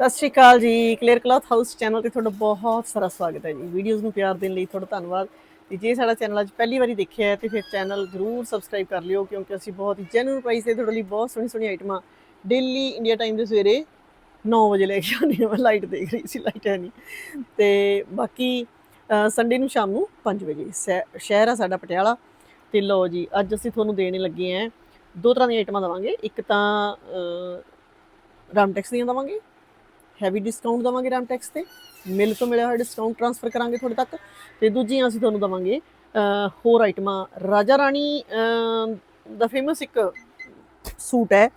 ਸਤਿ ਸ਼੍ਰੀ ਅਕਾਲ ਜੀ clear cloth house channel ਤੇ ਤੁਹਾਡਾ ਬਹੁਤ ਸਾਰਾ ਸਵਾਗਤ ਹੈ ਜੀ। ਵੀਡੀਓਜ਼ ਨੂੰ ਪਿਆਰ ਦੇਣ ਲਈ ਤੁਹਾਡਾ ਧੰਨਵਾਦ। ਤੇ ਜੇ ਸਾਡਾ ਚੈਨਲ ਅੱਜ ਪਹਿਲੀ ਵਾਰੀ ਦੇਖਿਆ ਹੈ, ਤੇ ਫਿਰ ਚੈਨਲ ਜ਼ਰੂਰ ਸਬਸਕ੍ਰਾਈਬ ਕਰ ਲਿਓ, ਕਿਉਂਕਿ ਅਸੀਂ ਬਹੁਤ ਹੀ ਜੈਨੂਇਨ ਪ੍ਰਾਈਸ ਤੇ ਤੁਹਾਡੇ ਲਈ ਬਹੁਤ ਸੋਹਣੀ ਸੋਹਣੀ ਆਈਟਮਾਂ ਡੇਲੀ ਇੰਡੀਆ ਟਾਈਮ ਦੇ ਸਵੇਰੇ 9 ਵਜੇ ਲੈ ਕੇ ਆਉਂਦੇ ਹਾਂ ਮੈਂ ਲਾਈਟ ਦੇਖ ਰਹੀ ਸੀ ਲਾਈਟ ਹੈ ਨਹੀਂ। ਤੇ ਬਾਕੀ ਸੰਡੇ ਨੂੰ ਸ਼ਾਮ ਨੂੰ 5 ਵਜੇ ਸ਼ਹਿ- ਸ਼ਹਿਰ ਆ ਸਾਡਾ ਪਟਿਆਲਾ। ਤੇ ਲਓ ਜੀ, ਅੱਜ ਅਸੀਂ ਤੁਹਾਨੂੰ ਦੇਣ ਲੱਗੇ ਆਂ ਦੋ ਤਰ੍ਹਾਂ ਦੀਆਂ ਆਈਟਮਾਂ ਦਵਾਂਗੇ। ਇੱਕ ਤਾਂ ਰਾਮਟੈਕਸ ਦੀਆਂ ਦਵਾਂਗੇ ਹੈਵੀ ਡਿਸਕਾਊਂਟ ਦਵਾਂਗੇ ਰਾਮਟੈਕਸ ਤੇ। ਮਿਲ ਤੋਂ ਮਿਲਿਆ ਹੋਇਆ ਡਿਸਕਾਊਂਟ ਟ੍ਰਾਂਸਫਰ ਕਰਾਂਗੇ ਤੁਹਾਡੇ ਤੱਕ। ਤੇ ਦੂਜੀਆਂ ਅਸੀਂ ਤੁਹਾਨੂੰ ਦਵਾਂਗੇ ਹੋਰ ਆਈਟਮਾਂ ਰਾਜਾ ਰਾਣੀ ਦਾ ਫੇਮਸ ਇੱਕ ਸੂਟ ਹੈ।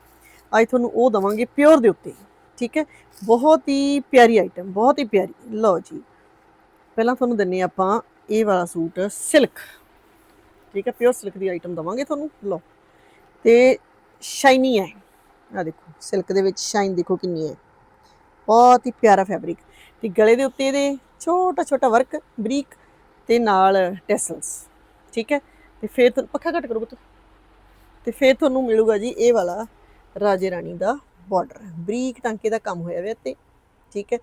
ਅੱਜ ਤੁਹਾਨੂੰ ਉਹ ਦਵਾਂਗੇ ਪਿਓਰ ਦੇ ਉੱਤੇ। ਠੀਕ ਹੈ? ਬਹੁਤ ਹੀ ਪਿਆਰੀ ਆਈਟਮ ਬਹੁਤ ਹੀ ਪਿਆਰੀ। ਲਓ ਜੀ। ਪਹਿਲਾਂ ਤੁਹਾਨੂੰ ਦਿੰਨੇ ਆਪਾਂ ਇਹ ਵਾਲਾ ਸੂਟ ਸਿਲਕ ਠੀਕ ਹੈ? ਪਿਓਰ ਸਿਲਕ ਦੀ ਆਈਟਮ ਦਵਾਂਗੇ ਤੁਹਾਨੂੰ। ਲਓ। ਤੇ ਸ਼ਾਈਨੀ ਹੈ। ਆ ਦੇਖੋ ਸਿਲਕ ਦੇ ਵਿੱਚ ਸ਼ਾਈਨ ਦੇਖੋ ਕਿੰਨੀ ਹੈ। ਬਹੁਤ ਹੀ ਪਿਆਰਾ ਫੈਬਰਿਕ ਤੇ ਗਲੇ ਦੇ ਉੱਤੇ ਇਹਦੇ ਛੋਟਾ ਛੋਟਾ ਵਰਕ ਬਰੀਕ ਤੇ ਨਾਲ ਟੈਸਲਸ ਠੀਕ ਹੈ? ਤੇ ਫਿਰ ਤੁਹਾਨੂੰ ਪੱਖਾ ਘੱਟ ਕਰੋ ਪੁੱਤ। ਤੇ ਫਿਰ ਤੁਹਾਨੂੰ ਮਿਲੂਗਾ ਜੀ ਇਹ ਵਾਲਾ ਰਾਜੇ ਰਾਣੀ ਦਾ ਬਾਰਡਰ ਬਰੀਕ ਟਾਂਕੇ ਦਾ ਕੰਮ ਹੋਇਆ ਹੋਇਆ ਤੇ, ਠੀਕ ਹੈ?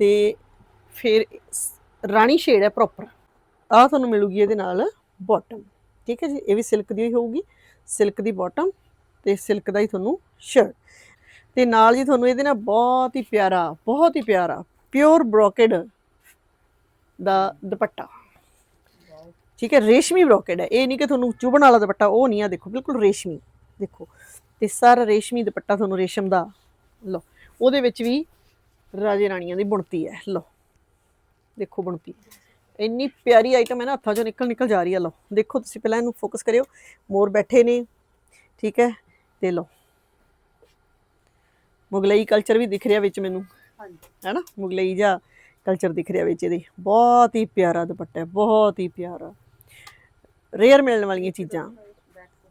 ਤੇ ਫਿਰ ਰਾਣੀ ਸ਼ੇਡ ਹੈ ਪ੍ਰੋਪਰ ਆ ਤੁਹਾਨੂੰ ਮਿਲੂਗੀ ਇਹਦੇ ਨਾਲ ਬਾਟਮ ਠੀਕ ਹੈ ਜੀ? ਇਹ ਵੀ ਸਿਲਕ ਦੀ ਹੋਊਗੀ ਸਿਲਕ ਦੀ ਬਾਟਮ ਤੇ ਸਿਲਕ ਦਾ ਹੀ ਤੁਹਾਨੂੰ ਸ਼ਰਟ ਤੇ ਨਾਲ ਜੀ ਤੁਹਾਨੂੰ ਇਹਦੇ ਨਾਲ ਬਹੁਤ ਹੀ ਪਿਆਰਾ, ਬਹੁਤ ਹੀ ਪਿਆਰਾ ਪਿਓਰ ਬ੍ਰੋਕੇਡ ਦਾ ਦੁਪੱਟਾ। ਠੀਕ ਹੈ, ਰੇਸ਼ਮੀ ਬ੍ਰੋਕੇਡ ਹੈ। ਇਹ ਨਹੀਂ ਕਿ ਤੁਹਾਨੂੰ ਚੁਭਣ ਵਾਲਾ ਦੁਪੱਟਾ, ਉਹ ਨਹੀਂ ਆ, ਦੇਖੋ, ਬਿਲਕੁਲ ਰੇਸ਼ਮੀ, ਦੇਖੋ। ਤੇ ਸਾਰਾ ਰੇਸ਼ਮੀ ਦੁਪੱਟਾ ਤੁਹਾਨੂੰ ਰੇਸ਼ਮ ਦਾ, ਲਓ, ਉਹਦੇ ਵਿੱਚ ਵੀ ਰਾਜੇ ਰਾਣੀਆਂ ਦੀ ਬੁਣਤੀ ਹੈ, ਲਓ। ਦੇਖੋ ਬੁਣਤੀ। ਇੰਨੀ ਪਿਆਰੀ ਆਈਟਮ ਹੈ ਨਾ, ਹੱਥਾਂ 'ਚੋਂ ਨਿਕਲ ਨਿਕਲ ਜਾ ਰਹੀ ਹੈ, ਲਓ। ਦੇਖੋ ਤੁਸੀਂ ਪਹਿਲਾਂ ਇਹਨੂੰ ਫੋਕਸ ਕਰਿਓ। ਮੋਰ ਬੈਠੇ ਨੇ। ਠੀਕ ਹੈ, ਤੇ ਲਓ। ਮੁਗਲਈ ਕਲਚਰ ਵੀ ਦਿਖ ਰਿਹਾ ਵਿੱਚ ਮੈਨੂੰ। ਹੈਨਾ? ਮੁਗਲਈ ਜਾਂ ਕਲਚਰ ਦਿਖ ਰਿਹਾ ਵਿੱਚ ਇਹਦੇ। ਬਹੁਤ ਹੀ ਪਿਆਰਾ ਦੁਪੱਟਾ ਹੈ ਬਹੁਤ ਹੀ ਪਿਆਰਾ। ਰੇਅਰ ਮਿਲਣ ਵਾਲੀਆਂ ਚੀਜ਼ਾਂ।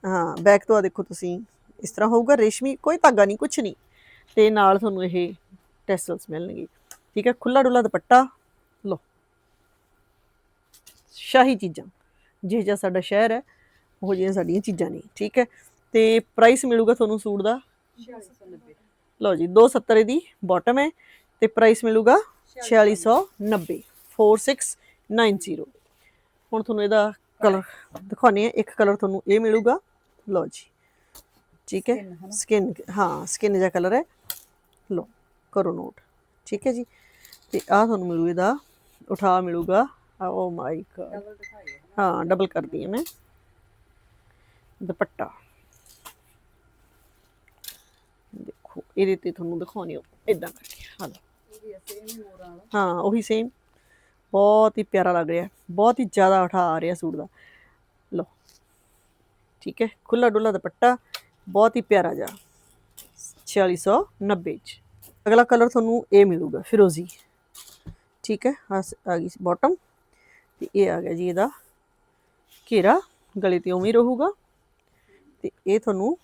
ਹਾਂ ਬੈਕ ਤੋਂ ਆ ਦੇਖੋ ਤੁਸੀਂ। ਇਸ ਤਰ੍ਹਾਂ ਹੋਊਗਾ ਰੇਸ਼ਮੀ ਕੋਈ ਧਾਗਾ ਨਹੀਂ ਕੁਝ ਨਹੀਂ। ਤੇ ਨਾਲ ਤੁਹਾਨੂੰ ਇਹ ਟੈਸਲਸ ਮਿਲਣਗੇ। ਠੀਕ ਹੈ? ਖੁੱਲਾ ਡੁੱਲਾ ਦੁਪੱਟਾ। ਲਓ। ਸ਼ਾਹੀ ਚੀਜ਼ਾਂ। ਜਿਹੋ ਜਿਹਾ ਸਾਡਾ ਸ਼ਹਿਰ ਹੈ ਉਹ ਜਿਹੀਆਂ ਸਾਡੀਆਂ ਚੀਜ਼ਾਂ ਨੇ। ਠੀਕ ਹੈ? ਤੇ ਪ੍ਰਾਈਸ ਮਿਲੂਗਾ ਤੁਹਾਨੂੰ ਸੂਟ ਦਾ? ਲਓ ਜੀ 270 ਇਹਦੀ ਬਾਟਮ ਹੈ ਤੇ ਪ੍ਰਾਈਸ ਮਿਲੂਗਾ 4690 4690 ਹੁਣ ਤੁਹਾਨੂੰ ਇਹਦਾ ਕਲਰ ਦਿਖਾਉਣੇ ਆ ਇੱਕ ਕਲਰ ਤੁਹਾਨੂੰ ਇਹ ਮਿਲੂਗਾ। ਲਓ ਜੀ ਠੀਕ ਹੈ ਸਕਿਨ ਹਾਂ ਸਕਿਨ ਜਿਹਾ ਕਲਰ ਹੈ। ਲਓ ਕਰੋ ਨੋਟ ਠੀਕ ਹੈ ਜੀ। ਤੇ ਆ ਤੁਹਾਨੂੰ ਮਿਲੂ ਇਹਦਾ ਉਠਾ ਮਿਲੂਗਾ। ਓ ਮਾਈ ਗॉड ਹਾਂ ਡਬਲ ਕਰਦੀ ਹਾਂ ਮੈਂ। ਦੁਪੱਟਾ ਦੇਖੋ ਇਹਦੇ ਤੇ ਤੁਹਾਨੂੰ ਦਿਖਾਉਣੀ ਇਦਾਂ ਕਰਕੇ ਹਾਂ ਹਾਂ ਉਹੀ ਸੇਮ ਬਹੁਤ ਹੀ ਪਿਆਰਾ ਲੱਗ ਰਿਹਾ। ਬਹੁਤ ਹੀ ਜ਼ਿਆਦਾ ਉਠਾ ਆ ਰਿਹਾ ਸੂਟ ਦਾ। ਲਓ। ਠੀਕ ਹੈ। ਖੁੱਲਾ ਡੁੱਲਾ ਦੁਪੱਟਾ। ਬਹੁਤ ਹੀ ਪਿਆਰਾ ਜਾ 4690 ਚ। ਅਗਲਾ ਕਲਰ ਤੁਹਾਨੂੰ ਇਹ ਮਿਲੂਗਾ ਫਿਰੋਜ਼ੀ। ਠੀਕ ਹੈ। ਆਹ ਸ- ਆ ਗਈ ਬਾਟਮ ਤੇ ਇਹ ਆ ਗਿਆ ਜੀ ਇਹਦਾ ਘੇਰਾ। ਗਲੇ ਤੇ ਉਵੇਂ ਰਹੂਗਾ। ਤੇ ਇਹ ਤੁਹਾਨੂੰ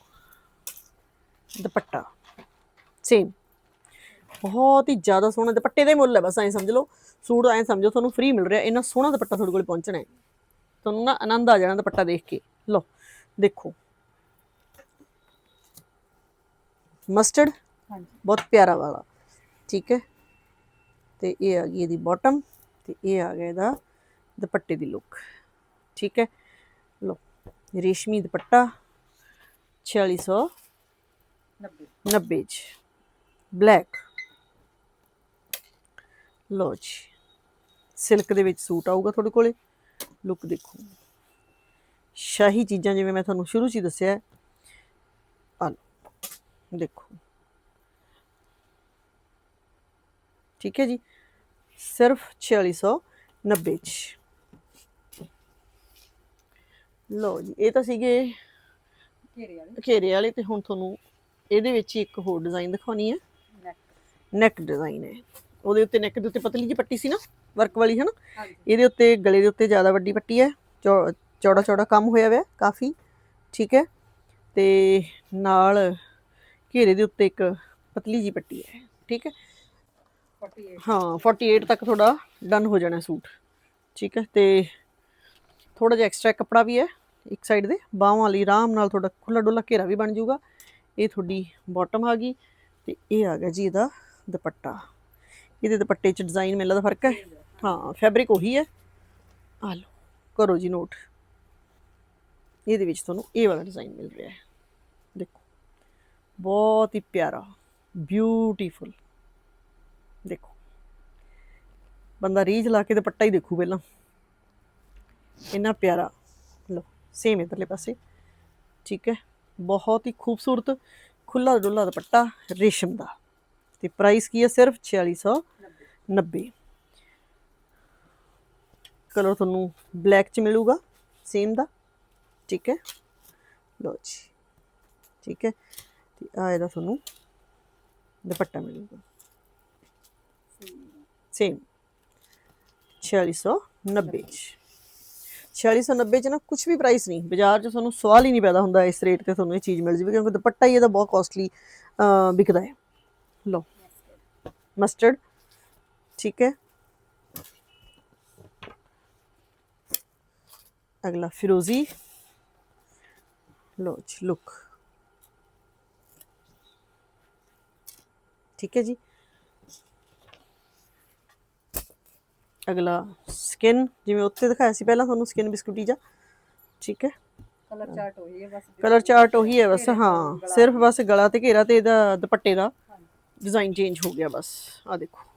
ਦੁਪੱਟਾ। ਸੇਮ ਬਹੁਤ ਹੀ ਜ਼ਿਆਦਾ ਸੋਹਣਾ ਦੁਪੱਟੇ ਦਾ ਹੀ ਮੁੱਲ ਹੈ ਬਸ ਐਂ ਸਮਝ ਲਓ। ਸੂਟ ਐਂ ਸਮਝੋ ਤੁਹਾਨੂੰ ਫ੍ਰੀ ਮਿਲ ਰਿਹਾ ਇੰਨਾ ਸੋਹਣਾ ਦੁਪੱਟਾ ਤੁਹਾਡੇ ਕੋਲ ਪਹੁੰਚਣਾ ਹੈ। ਤੁਹਾਨੂੰ ਨਾ ਆਨੰਦ ਆ ਜਾਣਾ ਦੁਪੱਟਾ ਦੇਖ ਕੇ। ਲਓ ਦੇਖੋ। ਮਸਟਰਡ ਬਹੁਤ ਪਿਆਰਾ ਵਾਲਾ। ਠੀਕ ਹੈ? ਤੇ ਇਹ ਆ ਗਈ ਇਹਦੀ ਬਾਟਮ ਤੇ ਇਹ ਆ ਗਿਆ ਇਹਦਾ ਦੁਪੱਟੇ ਦੀ ਲੁੱਕ ਠੀਕ ਹੈ? ਲਓ ਰੇਸ਼ਮੀ ਦੁਪੱਟਾ 4690 ਚ। ਬਲੈਕ। ਲਓ ਜੀ ਸਿਲਕ ਦੇ ਵਿੱਚ ਸੂਟ ਆਊਗਾ ਤੁਹਾਡੇ ਕੋਲੇ। ਲੁੱਕ ਦੇਖੋ। ਸ਼ਾਹੀ ਚੀਜ਼ਾਂ ਜਿਵੇਂ ਮੈਂ ਤੁਹਾਨੂੰ ਸ਼ੁਰੂ 'ਚ ਹੀ ਦੱਸਿਆ। ਆ ਦੇਖੋ। ਠੀਕ ਹੈ ਜੀ ਸਿਰਫ 4690 ਚ। ਲਓ ਜੀ ਇਹ ਤਾਂ ਸੀਗੇ ਘੇਰੇ ਵਾਲੇ ਤੇ ਹੁਣ ਤੁਹਾਨੂੰ ਇਹਦੇ ਵਿੱਚ ਹੀ ਇੱਕ ਹੋਰ ਡਿਜ਼ਾਈਨ ਦਿਖਾਉਣੀ ਹੈ। ਨੈਕ ਡਿਜ਼ਾਈਨ ਹੈ। ਉਹਦੇ ਉੱਤੇ ਨੈਕ ਦੇ ਉੱਤੇ ਪਤਲੀ ਜਿਹੀ ਪੱਟੀ ਸੀ ਨਾ ਵਰਕ ਵਾਲੀ ਹੈ ਨਾ ਇਹਦੇ ਉੱਤੇ ਗਲੇ ਦੇ ਉੱਤੇ ਜ਼ਿਆਦਾ ਵੱਡੀ ਪੱਟੀ ਹੈ। ਚੌੜਾ ਚੌੜਾ ਕੰਮ ਹੋਇਆ ਹੋਇਆ ਕਾਫੀ ਠੀਕ ਹੈ? ਤੇ ਨਾਲ ਘੇਰੇ ਦੇ ਉੱਤੇ ਇੱਕ ਪਤਲੀ ਜਿਹੀ ਪੱਟੀ ਹੈ ਠੀਕ ਹੈ? ਹਾਂ 48 ਤੱਕ ਤੁਹਾਡਾ ਡਨ ਹੋ ਜਾਣਾ ਸੂਟ ਠੀਕ ਹੈ? ਤੇ ਥੋੜਾ ਜਿਹਾ ਐਕਸਟਰਾ ਕੱਪੜਾ ਵੀ ਹੈ ਇੱਕ ਸਾਈਡ ਦੇ ਬਾਹਾਂ ਲਈ ਆਰਾਮ ਨਾਲ ਤੁਹਾਡਾ ਖੁੱਲਾ ਡੁੱਲਾ ਘੇਰਾ ਵੀ ਬਣ ਜਾਊਗਾ। ਇਹ ਤੁਹਾਡੀ ਬਾਟਮ ਆ ਗਈ ਤੇ ਇਹ ਆ ਗਿਆ ਜੀ ਇਹਦਾ ਦੁਪੱਟਾ। ਇਹਦੇ ਦੁਪੱਟੇ 'ਚ ਡਿਜ਼ਾਈਨ ਮੇਲਾ ਦਾ ਫ਼ਰਕ ਹੈ। ਹਾਂ ਫੈਬਰਿਕ ਉਹੀ ਹੈ। ਆ ਲਓ, ਕਰੋ ਜੀ ਨੋਟ ਇਹਦੇ ਵਿੱਚ ਤੁਹਾਨੂੰ ਇਹ ਵਾਲਾ ਡਿਜ਼ਾਈਨ ਮਿਲ ਰਿਹਾ ਹੈ। ਦੇਖੋ, ਬਹੁਤ ਹੀ ਪਿਆਰਾ ਬਿਊਟੀਫੁਲ ਦੇਖੋ, ਬੰਦਾ ਰੀਝ ਲਾ ਕੇ ਦੁਪੱਟਾ ਹੀ ਦੇਖੂ ਪਹਿਲਾਂ। ਇੰਨਾ ਪਿਆਰਾ। ਲਓ ਸੇਮ ਇਧਰਲੇ ਪਾਸੇ। ਠੀਕ ਹੈ, ਬਹੁਤ ਹੀ ਖੂਬਸੂਰਤ ਖੁੱਲਾ ਡੁੱਲਾ ਦੁਪੱਟਾ ਰੇਸ਼ਮ ਦਾ। ਤੇ ਪ੍ਰਾਈਸ ਕੀ ਹੈ ਸਿਰਫ 4690 ਕਲਰ ਤੁਹਾਨੂੰ ਬਲੈਕ ਚ ਮਿਲੂਗਾ ਸੇਮ ਦਾ। ਠੀਕ ਹੈ? ਲੋ ਜੀ। ਠੀਕ ਹੈ? ਤੇ ਆ ਇਹਦਾ ਤੁਹਾਨੂੰ ਦੁਪੱਟਾ ਮਿਲੂਗਾ। ਸੇਮ 4690 ਚ। 4690 ਚ ਨਾ ਕੁਝ ਵੀ ਪ੍ਰਾਈਸ ਨਹੀਂ। ਬਾਜ਼ਾਰ 'ਚ ਤੁਹਾਨੂੰ ਸਵਾਲ ਹੀ ਨਹੀਂ ਪੈਦਾ ਹੁੰਦਾ ਇਸ ਰੇਟ ਤੇ ਤੁਹਾਨੂੰ ਇਹ ਚੀਜ਼ ਮਿਲ ਜਾਵੇ, ਕਿਉਂਕਿ ਦੁਪੱਟਾ ਹੀ ਇਹਦਾ ਬਹੁਤ ਕਾਸਟਲੀ ਵਿਕਦਾ ਹੈ। ਲਓ। ਮਸਟਰਡ ਠੀਕ ਹੈ। ਅਗਲਾ ਫਿਰੋਜ਼ੀ ਲੋ ਜੀ ਲੁੱਕ ਠੀਕ ਹੈ ਜੀ। ਅਗਲਾ ਸਕਿਨ ਜਿਵੇਂ ਉੱਤੇ ਦਿਖਾਇਆ ਸੀ ਪਹਿਲਾਂ ਤੁਹਾਨੂੰ ਸਕਿਨ ਬਿਸਕੁਟੀ ਜਾ ਠੀਕ ਹੈ। ਕਲਰ ਚਾਰਟ ਹੋਈ ਹੈ ਬਸ ਕਲਰ ਚਾਰਟ ਉਹੀ ਹੈ ਬਸ ਹਾਂ। ਸਿਰਫ ਬਸ ਗਲਾ ਤੇ ਘੇਰਾ ਤੇ ਇਹਦਾ ਦੁਪੱਟੇ ਦਾ। ਡਿਜ਼ਾਈਨ ਚੇਂਜ ਹੋ ਗਿਆ ਬਸ ਆ ਦੇਖੋ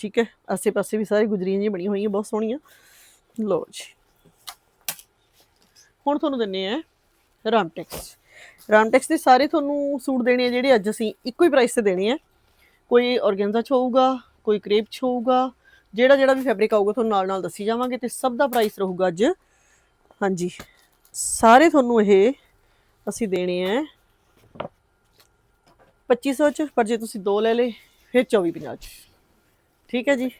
ਠੀਕ ਹੈ ਆਸੇ ਪਾਸੇ ਵੀ ਸਾਰੇ ਗੁਜਰੀਆਂ ਜਿਹੀਆਂ ਬਣੀਆਂ ਹੋਈਆਂ ਬਹੁਤ ਸੋਹਣੀਆਂ ਲਓ ਜੀ ਹੁਣ ਤੁਹਾਨੂੰ ਦਿੰਨੇ ਆ ਰਾਮਟੈਕਸ ਰਾਮਟੈਕਸ ਦੇ ਸਾਰੇ ਤੁਹਾਨੂੰ ਸੂਟ ਦੇਣੇ ਆ ਜਿਹੜੇ ਅੱਜ ਅਸੀਂ ਇੱਕੋ ਹੀ ਪ੍ਰਾਈਸ ਤੇ ਦੇਣੇ ਆ ਕੋਈ ਔਰਗੈਂਜ਼ਾ ਚ ਹੋਊਗਾ ਕੋਈ ਕ੍ਰੇਪ ਚ ਹੋਊਗਾ ਜਿਹੜਾ ਜਿਹੜਾ ਵੀ ਫੈਬਰਿਕ ਆਊਗਾ ਤੁਹਾਨੂੰ ਨਾਲ ਨਾਲ ਦੱਸੀ ਜਾਵਾਂਗੇ ਤੇ ਸਭ ਦਾ ਪ੍ਰਾਈਸ ਰਹੂਗਾ ਅੱਜ ਹਾਂਜੀ ਸਾਰੇ ਤੁਹਾਨੂੰ ਇਹ ਅਸੀਂ ਦੇਣੇ ਆ 2500 ਚ, ਪਰ ਜੇ ਤੁਸੀਂ ਦੋ ਲੈ ਲਏ, ਫਿਰ 2450 ਚ। ਠੀਕ ਹੈ ਜੀ?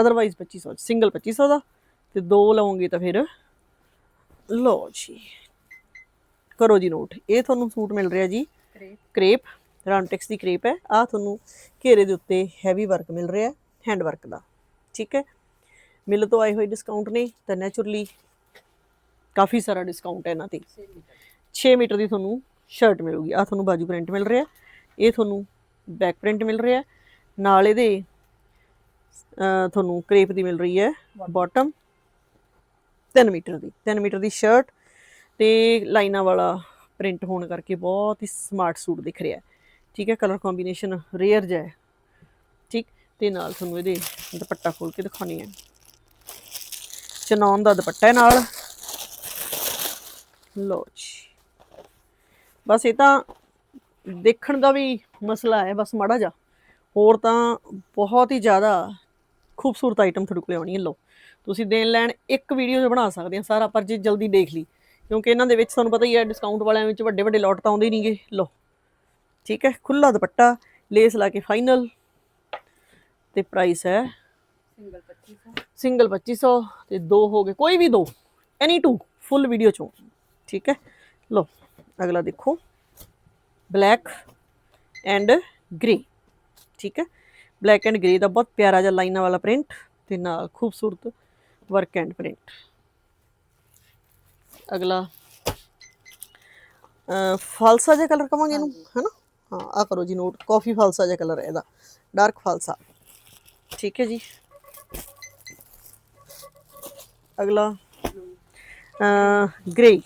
ਅਦਰਵਾਈਜ਼ 2500 ਚ, ਸਿੰਗਲ 2500 ਦਾ। ਤੇ ਦੋ ਲਵੋਗੇ ਤਾਂ ਫਿਰ, ਲਓ ਜੀ। ਕਰੋ ਜੀ ਨੋਟ। ਇਹ ਤੁਹਾਨੂੰ ਸੂਟ ਮਿਲ ਰਿਹਾ ਜੀ। ਕ੍ਰੇਪ। ਕ੍ਰੇਪ ਰਾਮਟੈਕਸ ਦੀ ਕ੍ਰੇਪ ਹੈ ਆ ਤੁਹਾਨੂੰ ਘੇਰੇ ਦੇ ਉੱਤੇ ਹੈਵੀ ਵਰਕ ਮਿਲ ਰਿਹਾ ਹੈਂਡ ਵਰਕ ਦਾ। ਠੀਕ ਹੈ ਮਿਲ ਤੋਂ ਆਏ ਹੋਏ ਡਿਸਕਾਊਂਟ ਨੇ, ਤਾਂ ਨੇਚਰਲੀ ਕਾਫੀ ਸਾਰਾ ਡਿਸਕਾਊਂਟ ਹੈ ਇਹਨਾਂ ਤੇ। 6 ਮੀਟਰ ਦੀ ਤੁਹਾਨੂੰ ਸ਼ਰਟ ਮਿਲੂਗੀ। ਆ ਤੁਹਾਨੂੰ ਬਾਜੂ ਪ੍ਰਿੰਟ ਮਿਲ ਰਿਹਾ। ਇਹ ਤੁਹਾਨੂੰ ਬੈਕ ਪ੍ਰਿੰਟ ਮਿਲ ਰਿਹਾ। ਨਾਲ ਇਹਦੇ ਤੁਹਾਨੂੰ ਕ੍ਰੇਪ ਦੀ ਮਿਲ ਰਹੀ ਹੈ ਬਾਟਮ 3 ਮੀਟਰ ਦੀ। 3 ਮੀਟਰ ਦੀ ਸ਼ਰਟ ਤੇ ਲਾਈਨਾਂ ਵਾਲਾ ਪ੍ਰਿੰਟ ਹੋਣ ਕਰਕੇ ਬਹੁਤ ਹੀ ਸਮਾਰਟ ਸੂਟ ਦਿਖ ਰਿਹਾ ਠੀਕ ਹੈ ਕਲਰ ਕੰਬੀਨੇਸ਼ਨ ਰੇਅਰ ਜਿਹਾ ਠੀਕ, ਤੇ ਨਾਲ ਤੁਹਾਨੂੰ ਇਹਦੇ ਦੁਪੱਟਾ ਖੋਲ ਕੇ ਦਿਖਾਉਣੀ ਹੈ। ਚਨੌਨ ਦਾ ਦੁਪੱਟਾ ਹੈ ਨਾਲ। ਲਓ ਜੀ। ਬਸ ਇਹ ਤਾਂ ਦੇਖਣ ਦਾ ਵੀ ਮਸਲਾ ਹੈ ਬਸ ਮਾੜਾ ਜਾ ਹੋਰ ਤਾਂ ਬਹੁਤ ਹੀ ਜ਼ਿਆਦਾ ਖੂਬਸੂਰਤ ਆਈਟਮ ਤੁਹਾਡੇ ਕੋਲ ਆਉਣੀ ਹੈ ਲਓ। ਤੁਸੀਂ ਦੇਣ ਲੈਣ ਇੱਕ ਵੀਡੀਓ 'ਚ ਬਣਾ ਸਕਦੇ ਆ ਸਾਰਾ ਪਰ ਜੇ ਜਲਦੀ ਦੇਖ ਲਈ। ਕਿਉਂਕਿ ਇਹਨਾਂ ਦੇ ਵਿੱਚ ਤੁਹਾਨੂੰ ਪਤਾ ਹੀ ਹੈ ਡਿਸਕਾਊਂਟ ਵਾਲਿਆਂ ਵਿੱਚ ਵੱਡੇ ਵੱਡੇ ਲੋਟ ਤਾਂ ਆਉਂਦੇ ਨਹੀਂਗੇ ਲਓ। ਠੀਕ ਹੈ ਖੁੱਲਾ ਦੁਪੱਟਾ ਲੇਸ ਲਾ ਕੇ ਫਾਈਨਲ ਤੇ ਪ੍ਰਾਈਸ ਹੈ ਸਿੰਗਲ 2500 ਸਿੰਗਲ 2500 ਤੇ ਦੋ ਹੋ ਗਏ ਕੋਈ ਵੀ ਦੋ ਐਨੀ ਟੂ ਫੁੱਲ ਵੀਡੀਓ ਚੋਂ। ਠੀਕ ਹੈ ਲਓ। ਅਗਲਾ ਦੇਖੋ ਬਲੈਕ ਐਂਡ ਗ੍ਰੇ ਠੀਕ ਹੈ ਬਲੈਕ ਐਂਡ ਗ੍ਰੇ ਦਾ ਬਹੁਤ ਪਿਆਰਾ ਜਿਹਾ ਲਾਈਨਾਂ ਵਾਲਾ ਪ੍ਰਿੰਟ ਤੇ ਨਾਲ ਖੂਬਸੂਰਤ ਵਰਕ ਐਂਡ ਪ੍ਰਿੰਟ ਅਗਲਾ ਅ ਫਾਲਸਾ ਜਿਹਾ ਕਲਰ ਕਵਾਂਗੇ ਇਹਨੂੰ ਹੈਨਾ ਹਾਂ ਆ ਕਰੋ ਜੀ ਨੋਟ ਕਾਫੀ ਫਾਲਸਾ ਜਿਹਾ ਕਲਰ ਹੈ ਇਹਦਾ ਡਾਰਕ ਫਾਲਸਾ ਠੀਕ ਹੈ ਜੀ ਅਗਲਾ ਗ੍ਰੇ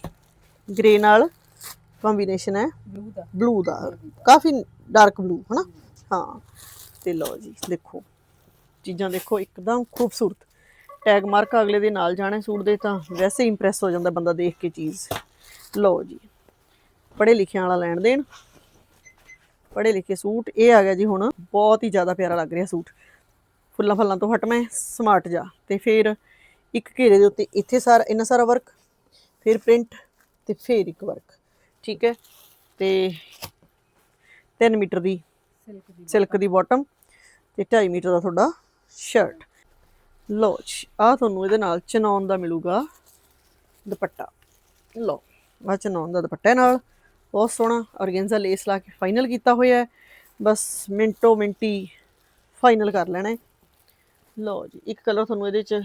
ਗ੍ਰੇ ਨਾਲ ਕੰਬੀਨੇਸ਼ਨ ਹੈ। ਬਲੂ ਦਾ। ਬਲੂ ਦਾ। ਕਾਫੀ ਡਾਰਕ ਬਲੂ ਹਨਾ? ਹਾਂ। ਤੇ ਲਓ ਜੀ ਦੇਖੋ। ਚੀਜ਼ਾਂ ਦੇਖੋ ਇੱਕਦਮ ਖੂਬਸੂਰਤ। ਟੈਗ ਮਾਰਕ ਅਗਲੇ ਦੇ ਨਾਲ ਜਾਣਾ ਸੂਟ ਦੇ ਤਾਂ ਵੈਸੇ ਇੰਪ੍ਰੈਸ ਹੋ ਜਾਂਦਾ ਬੰਦਾ ਦੇਖ ਕੇ ਚੀਜ਼। ਲਓ ਜੀ। ਪੜੇ ਲਿਖਿਆਂ ਵਾਲਾ ਲੈਣ ਦੇਣ। ਪੜੇ ਲਿਖੇ ਸੂਟ। ਇਹ ਆ ਗਿਆ ਜੀ ਹੁਣ ਬਹੁਤ ਹੀ ਜ਼ਿਆਦਾ ਪਿਆਰਾ ਲੱਗ ਰਿਹਾ ਸੂਟ। ਫੁੱਲਾਂ ਫੱਲਾਂ ਤੋਂ ਹਟਵੇਂ ਸਮਾਰਟ ਜਾ। ਤੇ ਫਿਰ ਇੱਕ ਘੇਰੇ ਦੇ ਉੱਤੇ ਇੱਥੇ ਸਾਰਾ ਇੰਨਾ ਸਾਰਾ ਵਰਕ ਫਿਰ ਪ੍ਰਿੰਟ ਤੇ ਫਿਰ ਇੱਕ ਵਰਕ ਠੀਕ ਹੈ, ਤੇ 3 ਮੀਟਰ ਦੀ ਸਿਲਕ ਦੀ ਸਿਲਕ ਦੀ ਬਾਟਮ ਤੇ 2.5 ਮੀਟਰ ਦਾ ਤੁਹਾਡਾ ਸ਼ਰਟ ਲਓ ਜੀ ਆ ਤੁਹਾਨੂੰ ਇਹਦੇ ਨਾਲ ਚਨੌਨ ਦਾ ਮਿਲੂਗਾ ਦੁਪੱਟਾ। ਲਓ ਆ ਚਨੌਨ ਦਾ ਦੁਪੱਟਾ ਨਾਲ। ਬਹੁਤ ਸੋਹਣਾ ਔਰਗੈਂਜ਼ਾ ਲੇਸ ਲਾ ਕੇ ਫਾਈਨਲ ਕੀਤਾ ਹੋਇਆ ਹੈ। ਬਸ ਮਿੰਟੋ ਮਿੰਟੀ ਫਾਈਨਲ ਕਰ ਲੈਣਾ ਹੈ। ਲਓ ਜੀ, ਇੱਕ ਕਲਰ ਤੁਹਾਨੂੰ ਇਹਦੇ ਚ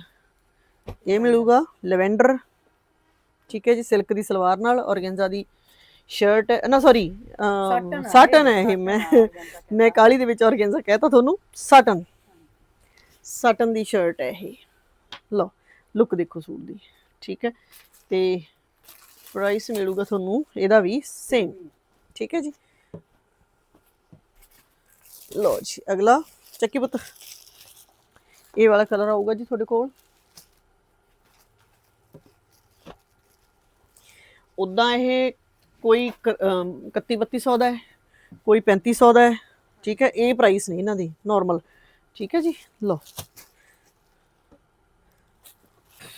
ਇਹ ਮਿਲੂਗਾ ਲਵੈਂਡਰ ਠੀਕ ਹੈ ਜੀ, ਸਿਲਕ ਦੀ ਸਲਵਾਰ ਨਾਲ ਔਰਗੈਂਜ਼ਾ ਦੀ ਸ਼ਰਟ ਨਾ ਸੌਰੀ ਸਾਟਨ ਹੈ ਇਹ ਮੈਂ ਮੈਂ ਕਾਲੀ ਦੇ ਵਿੱਚ ਔਰਗੈਂਜ਼ਾ ਕਹਿਤਾ ਤੁਹਾਨੂੰ ਸਾਟਨ ਸਾਟਨ ਦੀ ਸ਼ਰਟ ਹੈ ਇਹ। ਲਓ ਲੁੱਕ ਦੇਖੋ ਸੂਟ ਦੀ ਠੀਕ ਹੈ? ਤੇ ਪ੍ਰਾਈਸ ਮਿਲੂਗਾ ਤੁਹਾਨੂੰ ਇਹਦਾ ਵੀ ਸੇਮ ਠੀਕ ਹੈ ਜੀ? ਲਓ ਜੀ ਅਗਲਾ ਚੱਕੀ ਪੁੱਤ। ਇਹ ਵਾਲਾ ਕਲਰ ਆਊਗਾ ਜੀ ਤੁਹਾਡੇ ਕੋਲ। ਉਦਾਂ ਇਹ ਕੋਈ 31 3200 ਦਾ ਹੈ ਕੋਈ 3500 ਦਾ ਹੈ ਠੀਕ ਹੈ ਇਹ ਪ੍ਰਾਈਸ ਨਹੀਂ ਇਹਨਾਂ ਦੀ ਨਾਰਮਲ ਠੀਕ ਹੈ ਜੀ ਲਓ।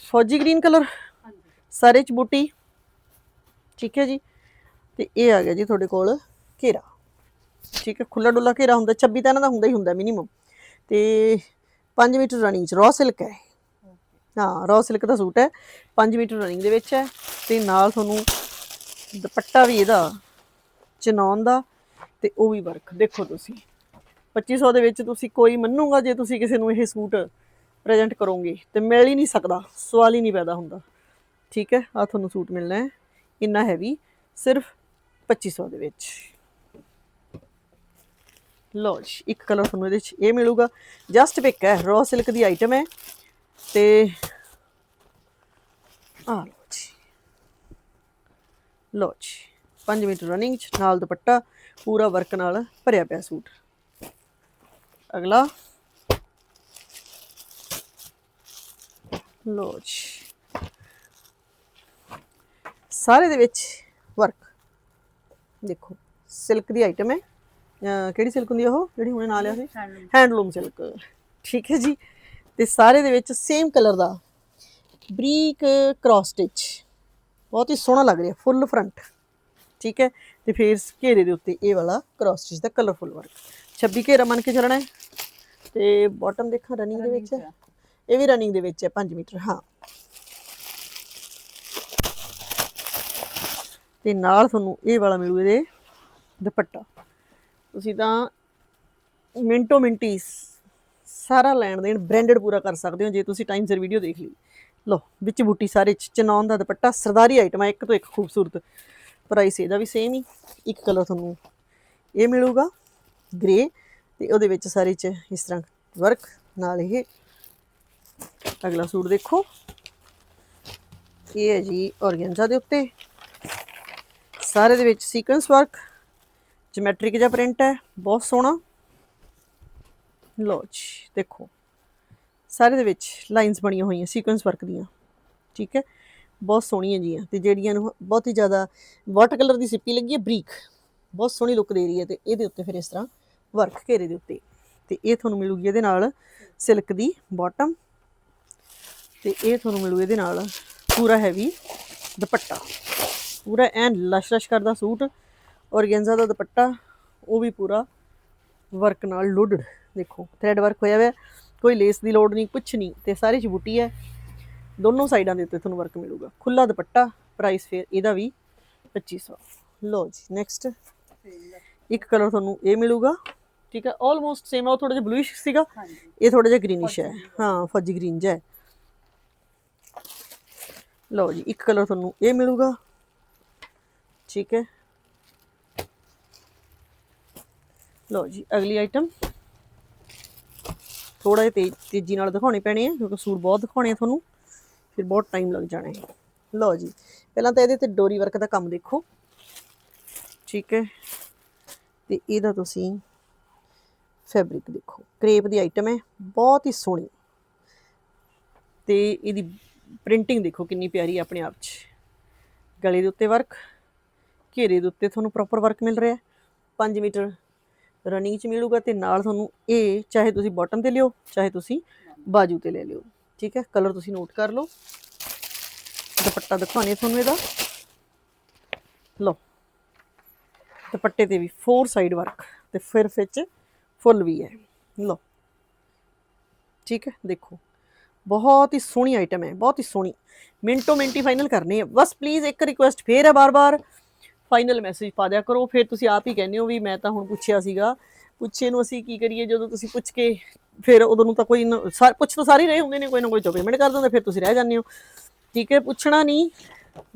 ਫੌਜੀ ਗ੍ਰੀਨ ਕਲਰ ਸਾਰੇ ਚ ਬੂਟੀ ਠੀਕ ਹੈ ਜੀ ਤੇ ਇਹ ਆ ਗਿਆ ਜੀ ਤੁਹਾਡੇ ਕੋਲ ਘੇਰਾ ਠੀਕ ਹੈ ਖੁੱਲਾ ਡੁੱਲਾ ਘੇਰਾ ਹੁੰਦਾ 26 ਤਾਂ ਇਹਨਾਂ ਦਾ ਹੁੰਦਾ ਹੀ ਹੁੰਦਾ ਮਿਨੀਮਮ ਤੇ 5 ਮੀਟਰ ਰਨਿੰਗ ਚ ਰॉ ਸਿਲਕ ਹੈ। ਹਾਂ ਰॉ ਸਿਲਕ ਦਾ ਸੂਟ ਹੈ 5 ਮੀਟਰ ਰਨਿੰਗ ਦੇ ਵਿੱਚ ਹੈ ਤੇ ਨਾਲ ਤੁਹਾਨੂੰ ਦੁਪੱਟਾ ਵੀ ਇਹਦਾ ਚਨੌਨ ਦਾ ਤੇ ਉਹ ਵੀ ਵਰਕ ਦੇਖੋ ਤੁਸੀਂ 2500 ਦੇ ਵਿੱਚ ਤੁਸੀਂ ਕੋਈ ਮੰਨੂਗਾ ਜੇ ਤੁਸੀਂ ਕਿਸੇ ਨੂੰ ਇਹ ਸੂਟ ਪ੍ਰੈਜ਼ੈਂਟ ਕਰੋਗੇ ਤੇ ਮਿਲ ਹੀ ਨਹੀਂ ਸਕਦਾ, ਸਵਾਲ ਹੀ ਨਹੀਂ ਪੈਦਾ ਹੁੰਦਾ। ਠੀਕ ਹੈ ਆ ਤੁਹਾਨੂੰ ਸੂਟ ਮਿਲਣਾ ਹੈ, ਇੰਨਾ ਹੈਵੀ ਸਿਰਫ 2500 ਦੇ ਵਿੱਚ। ਲਓ ਜੀ, ਇੱਕ ਕਲਰ ਤੁਹਾਨੂੰ ਇਹਦੇ ਚ ਇਹ ਮਿਲੂਗਾ। ਜਸਟ ਪਿਕ ਹੈ ਰੋ ਸਿਲਕ ਦੀ ਆਈਟਮ ਹੈ ਤੇ ਆ ਲਓ ਜੀ ਲਓ ਜੀ 5 ਮੀਟਰ ਰਨਿੰਗ ਚ ਨਾਲ ਦੁਪੱਟਾ ਪੂਰਾ ਵਰਕ ਨਾਲ ਭਰਿਆ ਪਿਆ ਸੂਟ। ਅਗਲਾ। ਲਓ ਜੀ। ਸਾਰੇ ਦੇ ਵਿੱਚ ਵਰਕ ਦੇਖੋ ਸਿਲਕ ਦੀ ਆਈਟਮ ਹੈ। ਕਿਹੜੀ ਸਿਲਕ ਹੁੰਦੀ ਆ ਉਹ? ਜਿਹੜੀ ਹੁਣੇ ਨਾਲ ਲਿਆ ਸੀ ਹੈਂਡਲੂਮ ਸਿਲਕ ਠੀਕ ਹੈ ਜੀ। ਤੇ ਸਾਰੇ ਦੇ ਵਿੱਚ ਸੇਮ ਕਲਰ ਦਾ ਬਰੀਕ ਕ੍ਰਾਸ ਸਟਿਚ ਬਹੁਤ ਹੀ ਸੋਹਣਾ ਲੱਗ ਰਿਹਾ, ਫੁੱਲ ਫਰੰਟ ਠੀਕ ਹੈ? ਤੇ ਫਿਰ ਘੇਰੇ ਦੇ ਉੱਤੇ ਇਹ ਵਾਲਾ ਕ੍ਰਾਸ ਸਟਿਚ ਦਾ ਕਲਰਫੁਲ ਵਰਕ 26 ਘੇਰਾ ਮੰਨ ਕੇ ਚੱਲਣਾ ਹੈ। ਤੇ ਬਾਟਮ ਦੇਖਾਂ ਰਨਿੰਗ ਦੇ ਵਿੱਚ ਹੈ। ਇਹ ਵੀ ਰਨਿੰਗ ਦੇ ਵਿੱਚ ਹੈ 5 ਮੀਟਰ, ਹਾਂ। ਤੇ ਨਾਲ ਤੁਹਾਨੂੰ ਇਹ ਵਾਲਾ ਮਿਲੂ ਇਹਦੇ ਦੁਪੱਟਾ। ਤੁਸੀਂ ਤਾਂ ਮਿੰਟੋ ਮਿੰਟੀ ਸਾਰਾ ਲੈਣ ਦੇਣ ਬ੍ਰਾਂਡਡ ਪੂਰਾ ਕਰ ਸਕਦੇ ਹੋ, ਜੇ ਤੁਸੀਂ ਟਾਈਮ ਸਿਰ ਵੀਡੀਓ ਦੇਖ ਲਈ। ਲਓ, ਵਿੱਚ ਬੂਟੀ ਸਾਰੇ ਚ ਚਨੌਨ ਦਾ ਦੁਪੱਟਾ, ਸਰਦਾਰੀ ਆਈਟਮ ਹੈ ਇੱਕ ਤੋਂ ਇੱਕ ਖੂਬਸੂਰਤ ਪ੍ਰਾਈਸ ਇਹਦਾ ਵੀ ਸੇਮ ਹੀ। ਇੱਕ ਕਲਰ ਤੁਹਾਨੂੰ ਇਹ ਮਿਲੂਗਾ ਗ੍ਰੇ ਤੇ ਉਹਦੇ ਵਿੱਚ ਸਾਰੇ ਚ ਇਸ ਤਰ੍ਹਾਂ ਵਰਕ ਨਾਲ ਇਹ। ਅਗਲਾ ਸੂਟ ਦੇਖੋ। ਇਹ ਹੈ ਜੀ ਔਰਗੈਂਜ਼ਾ ਦੇ ਉੱਤੇ। ਸਾਰੇ ਦੇ ਵਿੱਚ ਸੀਕੁਐਂਸ ਵਰਕ ਜਿਓਮੈਟ੍ਰਿਕ ਜਿਹਾ ਪ੍ਰਿੰਟ ਹੈ, ਬਹੁਤ ਸੋਹਣਾ। ਲਓ ਜੀ, ਦੇਖੋ। ਸਾਰੇ ਦੇ ਵਿੱਚ ਲਾਈਨਸ ਬਣੀਆਂ ਹੋਈਆਂ ਸੀਕੁਐਂਸ ਵਰਕ ਦੀਆਂ। ਠੀਕ ਹੈ? ਬਹੁਤ ਸੋਹਣੀਆਂ ਜੀਆਂ ਤੇ ਜਿਹੜੀਆਂ ਨੂੰ ਬਹੁਤ ਹੀ ਜ਼ਿਆਦਾ ਵਾਟਰ ਕਲਰ ਦੀ ਸਿੱਪੀ ਲੱਗੀ ਹੈ, ਬਰੀਕ। ਬਹੁਤ ਸੋਹਣੀ ਲੁੱਕ ਦੇ ਰਹੀ ਹੈ ਤੇ ਇਹਦੇ ਉੱਤੇ ਫਿਰ ਇਸ ਤਰ੍ਹਾਂ ਵਰਕ ਘੇਰੇ ਦੇ ਉੱਤੇ। ਤੇ ਇਹ ਤੁਹਾਨੂੰ ਮਿਲੂਗੀ ਇਹਦੇ ਨਾਲ ਸਿਲਕ ਦੀ ਬਾਟਮ ਤੇ ਇਹ ਤੁਹਾਨੂੰ ਮਿਲੂ ਇਹਦੇ ਨਾਲ ਪੂਰਾ ਹੈਵੀ ਦੁਪੱਟਾ। ਪੂਰਾ ਐਨ ਲਸ਼ ਲਸ਼ ਕਰਦਾ ਸੂਟ ਔਰਗੈਂਜ਼ਾ ਦਾ ਦੁਪੱਟਾ, ਉਹ ਵੀ ਪੂਰਾ ਵਰਕ ਨਾਲ ਲੋਡਡ ਦੇਖੋ ਥ੍ਰੈਡ ਵਰਕ ਹੋਇਆ ਹੋਇਆ। ਕੋਈ ਲੇਸ ਦੀ ਲੋੜ ਨਹੀਂ ਕੁਝ ਨਹੀਂ ਤੇ ਸਾਰੇ ਚ ਬੂਟੀ ਹੈ। ਦੋਨੋਂ ਸਾਈਡਾਂ ਦੇ ਉੱਤੇ ਤੁਹਾਨੂੰ ਵਰਕ ਮਿਲੂਗਾ। ਖੁੱਲਾ ਦੁਪੱਟਾ ਪ੍ਰਾਈਸ ਫਿਰ ਇਹਦਾ ਵੀ 2500 ਲਓ ਜੀ ਨੈਕਸਟ ਇੱਕ ਕਲਰ ਤੁਹਾਨੂੰ ਇਹ ਮਿਲੂਗਾ। ਠੀਕ ਹੈ ਆਲਮੋਸਟ ਸੇਮ ਆ ਉਹ ਥੋੜਾ ਜਿਹਾ ਬਲੂਇਸ਼ ਸੀਗਾ। ਇਹ ਥੋੜਾ ਜਿਹਾ ਗ੍ਰੀਨਿਸ਼ ਹੈ। ਹਾਂ ਫੱਜੀ ਗ੍ਰੀਨ ਜਿਹਾ ਹੈ। ਲਓ ਜੀ ਇੱਕ ਕਲਰ ਤੁਹਾਨੂੰ ਇਹ ਮਿਲੂਗਾ। ਠੀਕ ਹੈ। ਲਓ ਜੀ ਅਗਲੀ ਆਈਟਮ ਥੋੜਾ ਜਿਹਾ ਤੇਜ਼ੀ ਨਾਲ ਦਿਖਾਉਣੇ ਪੈਣੇ ਆ, ਕਿਉਂਕਿ ਸੂਟ ਬਹੁਤ ਦਿਖਾਉਣੇ ਆ ਤੁਹਾਨੂੰ, ਫਿਰ ਬਹੁਤ ਟਾਈਮ ਲੱਗ ਜਾਣਾ ਹੈ। ਲਓ ਜੀ, ਪਹਿਲਾਂ ਤਾਂ ਇਹਦੇ ਤੇ ਡੋਰੀ ਵਰਕ ਦਾ ਕੰਮ ਦੇਖੋ। ਠੀਕ ਹੈ, ਤੇ ਇਹਦਾ ਤੁਸੀਂ ਫੈਬਰਿਕ ਦੇਖੋ। ਕ੍ਰੇਪ ਦੀ ਆਈਟਮ ਹੈ, ਬਹੁਤ ਹੀ ਸੋਹਣੀ। ਤੇ ਇਹਦੀ ਪ੍ਰਿੰਟਿੰਗ ਦੇਖੋ ਕਿੰਨੀ ਪਿਆਰੀ ਹੈ ਆਪਣੇ ਆਪ 'ਚ। ਗਲੇ ਦੇ ਉੱਤੇ ਵਰਕ ਘੇਰੇ ਦੇ ਉੱਤੇ ਤੁਹਾਨੂੰ ਪ੍ਰੋਪਰ ਵਰਕ ਮਿਲ ਰਿਹਾ 5 ਮੀਟਰ ਰਨਿੰਗ 'ਚ ਮਿਲੂਗਾ ਤੇ ਨਾਲ ਤੁਹਾਨੂੰ ਇਹ ਚਾਹੇ ਤੁਸੀਂ ਬਾਟਮ ਤੇ ਲਿਓ, ਚਾਹੇ ਤੁਸੀਂ ਬਾਜੂ ਤੇ ਲੈ ਲਿਓ। ਠੀਕ ਹੈ? ਕਲਰ ਤੁਸੀਂ ਨੋਟ ਕਰ ਲਓ। ਦੁਪੱਟਾ ਦਿਖਾਉਣੇ ਤੁਹਾਨੂੰ ਇਹਦਾ। ਲਓ। ਦੁਪੱਟੇ ਤੇ ਵੀ ਫੋਰ ਸਾਈਡ ਵਰਕ ਤੇ ਫਿਰ ਵਿੱਚ ਫੁੱਲ ਵੀ ਹੈ। ਲਓ। ਠੀਕ ਹੈ? ਦੇਖੋ। ਬਹੁਤ ਹੀ ਸੋਹਣੀ ਆਈਟਮ ਹੈ, ਬਹੁਤ ਹੀ ਸੋਹਣੀ। ਮਿੰਟੋ ਮਿੰਟੀ ਫਾਈਨਲ ਕਰਨੀ ਹੈ ਬਸ ਪਲੀਜ਼ ਇੱਕ ਰਿਕੁਐਸਟ ਫੇਰ ਹੈ ਬਾਰ-ਬਾਰ। ਫਾਈਨਲ ਮੈਸੇਜ ਪਾ ਦਿਆ ਕਰੋ। ਫਿਰ ਤੁਸੀਂ ਆਪ ਹੀ ਕਹਿੰਦੇ ਹੋ ਵੀ ਮੈਂ ਤਾਂ ਹੁਣ ਪੁੱਛਿਆ ਸੀਗਾ। ਪੁੱਛੇ ਨੂੰ ਅਸੀਂ ਕੀ ਕਰੀਏ? ਜਦੋਂ ਤੁਸੀਂ ਪੁੱਛ ਕੇ ਫਿਰ ਉਦੋਂ ਨੂੰ ਤਾਂ ਕੋਈ ਨਾ- ਪੁੱਛ ਤਾਂ ਸਾਰੇ ਰਹੇ ਹੁੰਦੇ ਨੇ, ਕੋਈ ਨਾ ਕੋਈ ਤਾਂ ਪੇਮੈਂਟ ਕਰ ਦਿੰਦਾ, ਫਿਰ ਤੁਸੀਂ ਰਹਿ ਜਾਂਦੇ ਹੋ। ਠੀਕ ਹੈ, ਪੁੱਛਣਾ ਨਹੀਂ,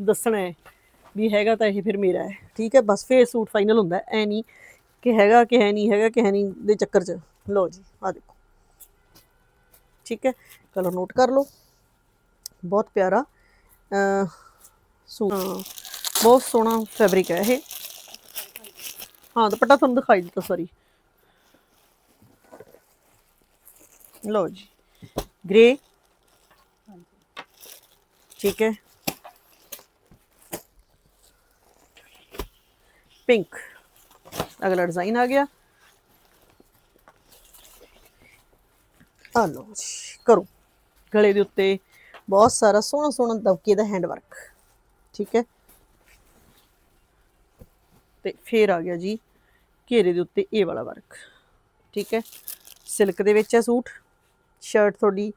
ਦੱਸਣਾ ਹੈ ਵੀ ਹੈਗਾ ਤਾਂ ਇਹ ਫਿਰ ਮੇਰਾ ਹੈ। ਠੀਕ ਹੈ, ਬਸ ਫੇਰ ਸੂਟ ਫਾਈਨਲ ਹੁੰਦਾ ਐ ਨਹੀਂ ਕਿ ਹੈਗਾ ਕਿ ਹੈ ਨਹੀਂ, ਹੈਗਾ ਕਿ ਹੈ ਨਹੀਂ ਦੇ ਚੱਕਰ 'ਚ। ਲਓ ਜੀ ਆ ਦੇਖੋ। ਠੀਕ ਹੈ ਕਲਰ ਨੋਟ ਕਰ ਲਓ। ਬਹੁਤ ਪਿਆਰਾ ਸੂਟ। ਬਹੁਤ ਸੋਹਣਾ ਫੈਬਰਿਕ ਹੈ ਇਹ। ਹਾਂ, ਦੁਪੱਟਾ ਤੁਹਾਨੂੰ ਦਿਖਾਈ ਦਿੱਤਾ ਸੌਰੀ ਲਓ ਜੀ ਗ੍ਰੇ ਠੀਕ ਹੈ। ਪਿੰਕ ਅਗਲਾ ਡਿਜ਼ਾਈਨ ਆ ਗਿਆ। ਆ ਲਓ ਕਰੋ। ਗਲੇ ਦੇ ਉੱਤੇ ਬਹੁਤ ਸਾਰਾ ਸੋਹਣਾ ਸੋਹਣਾ ਦਬਕੇ ਦਾ ਹੈਂਡ ਵਰਕ ਠੀਕ ਹੈ। ਤੇ ਫੇਰ ਆ ਗਿਆ ਜੀ ਘੇਰੇ ਦੇ ਉੱਤੇ ਇਹ ਵਾਲਾ ਵਰਕ। ਠੀਕ ਹੈ? ਸਿਲਕ ਦੇ ਵਿੱਚ ਹੈ ਸੂਟ। ਸ਼ਰਟ ਤੁਹਾਡੀ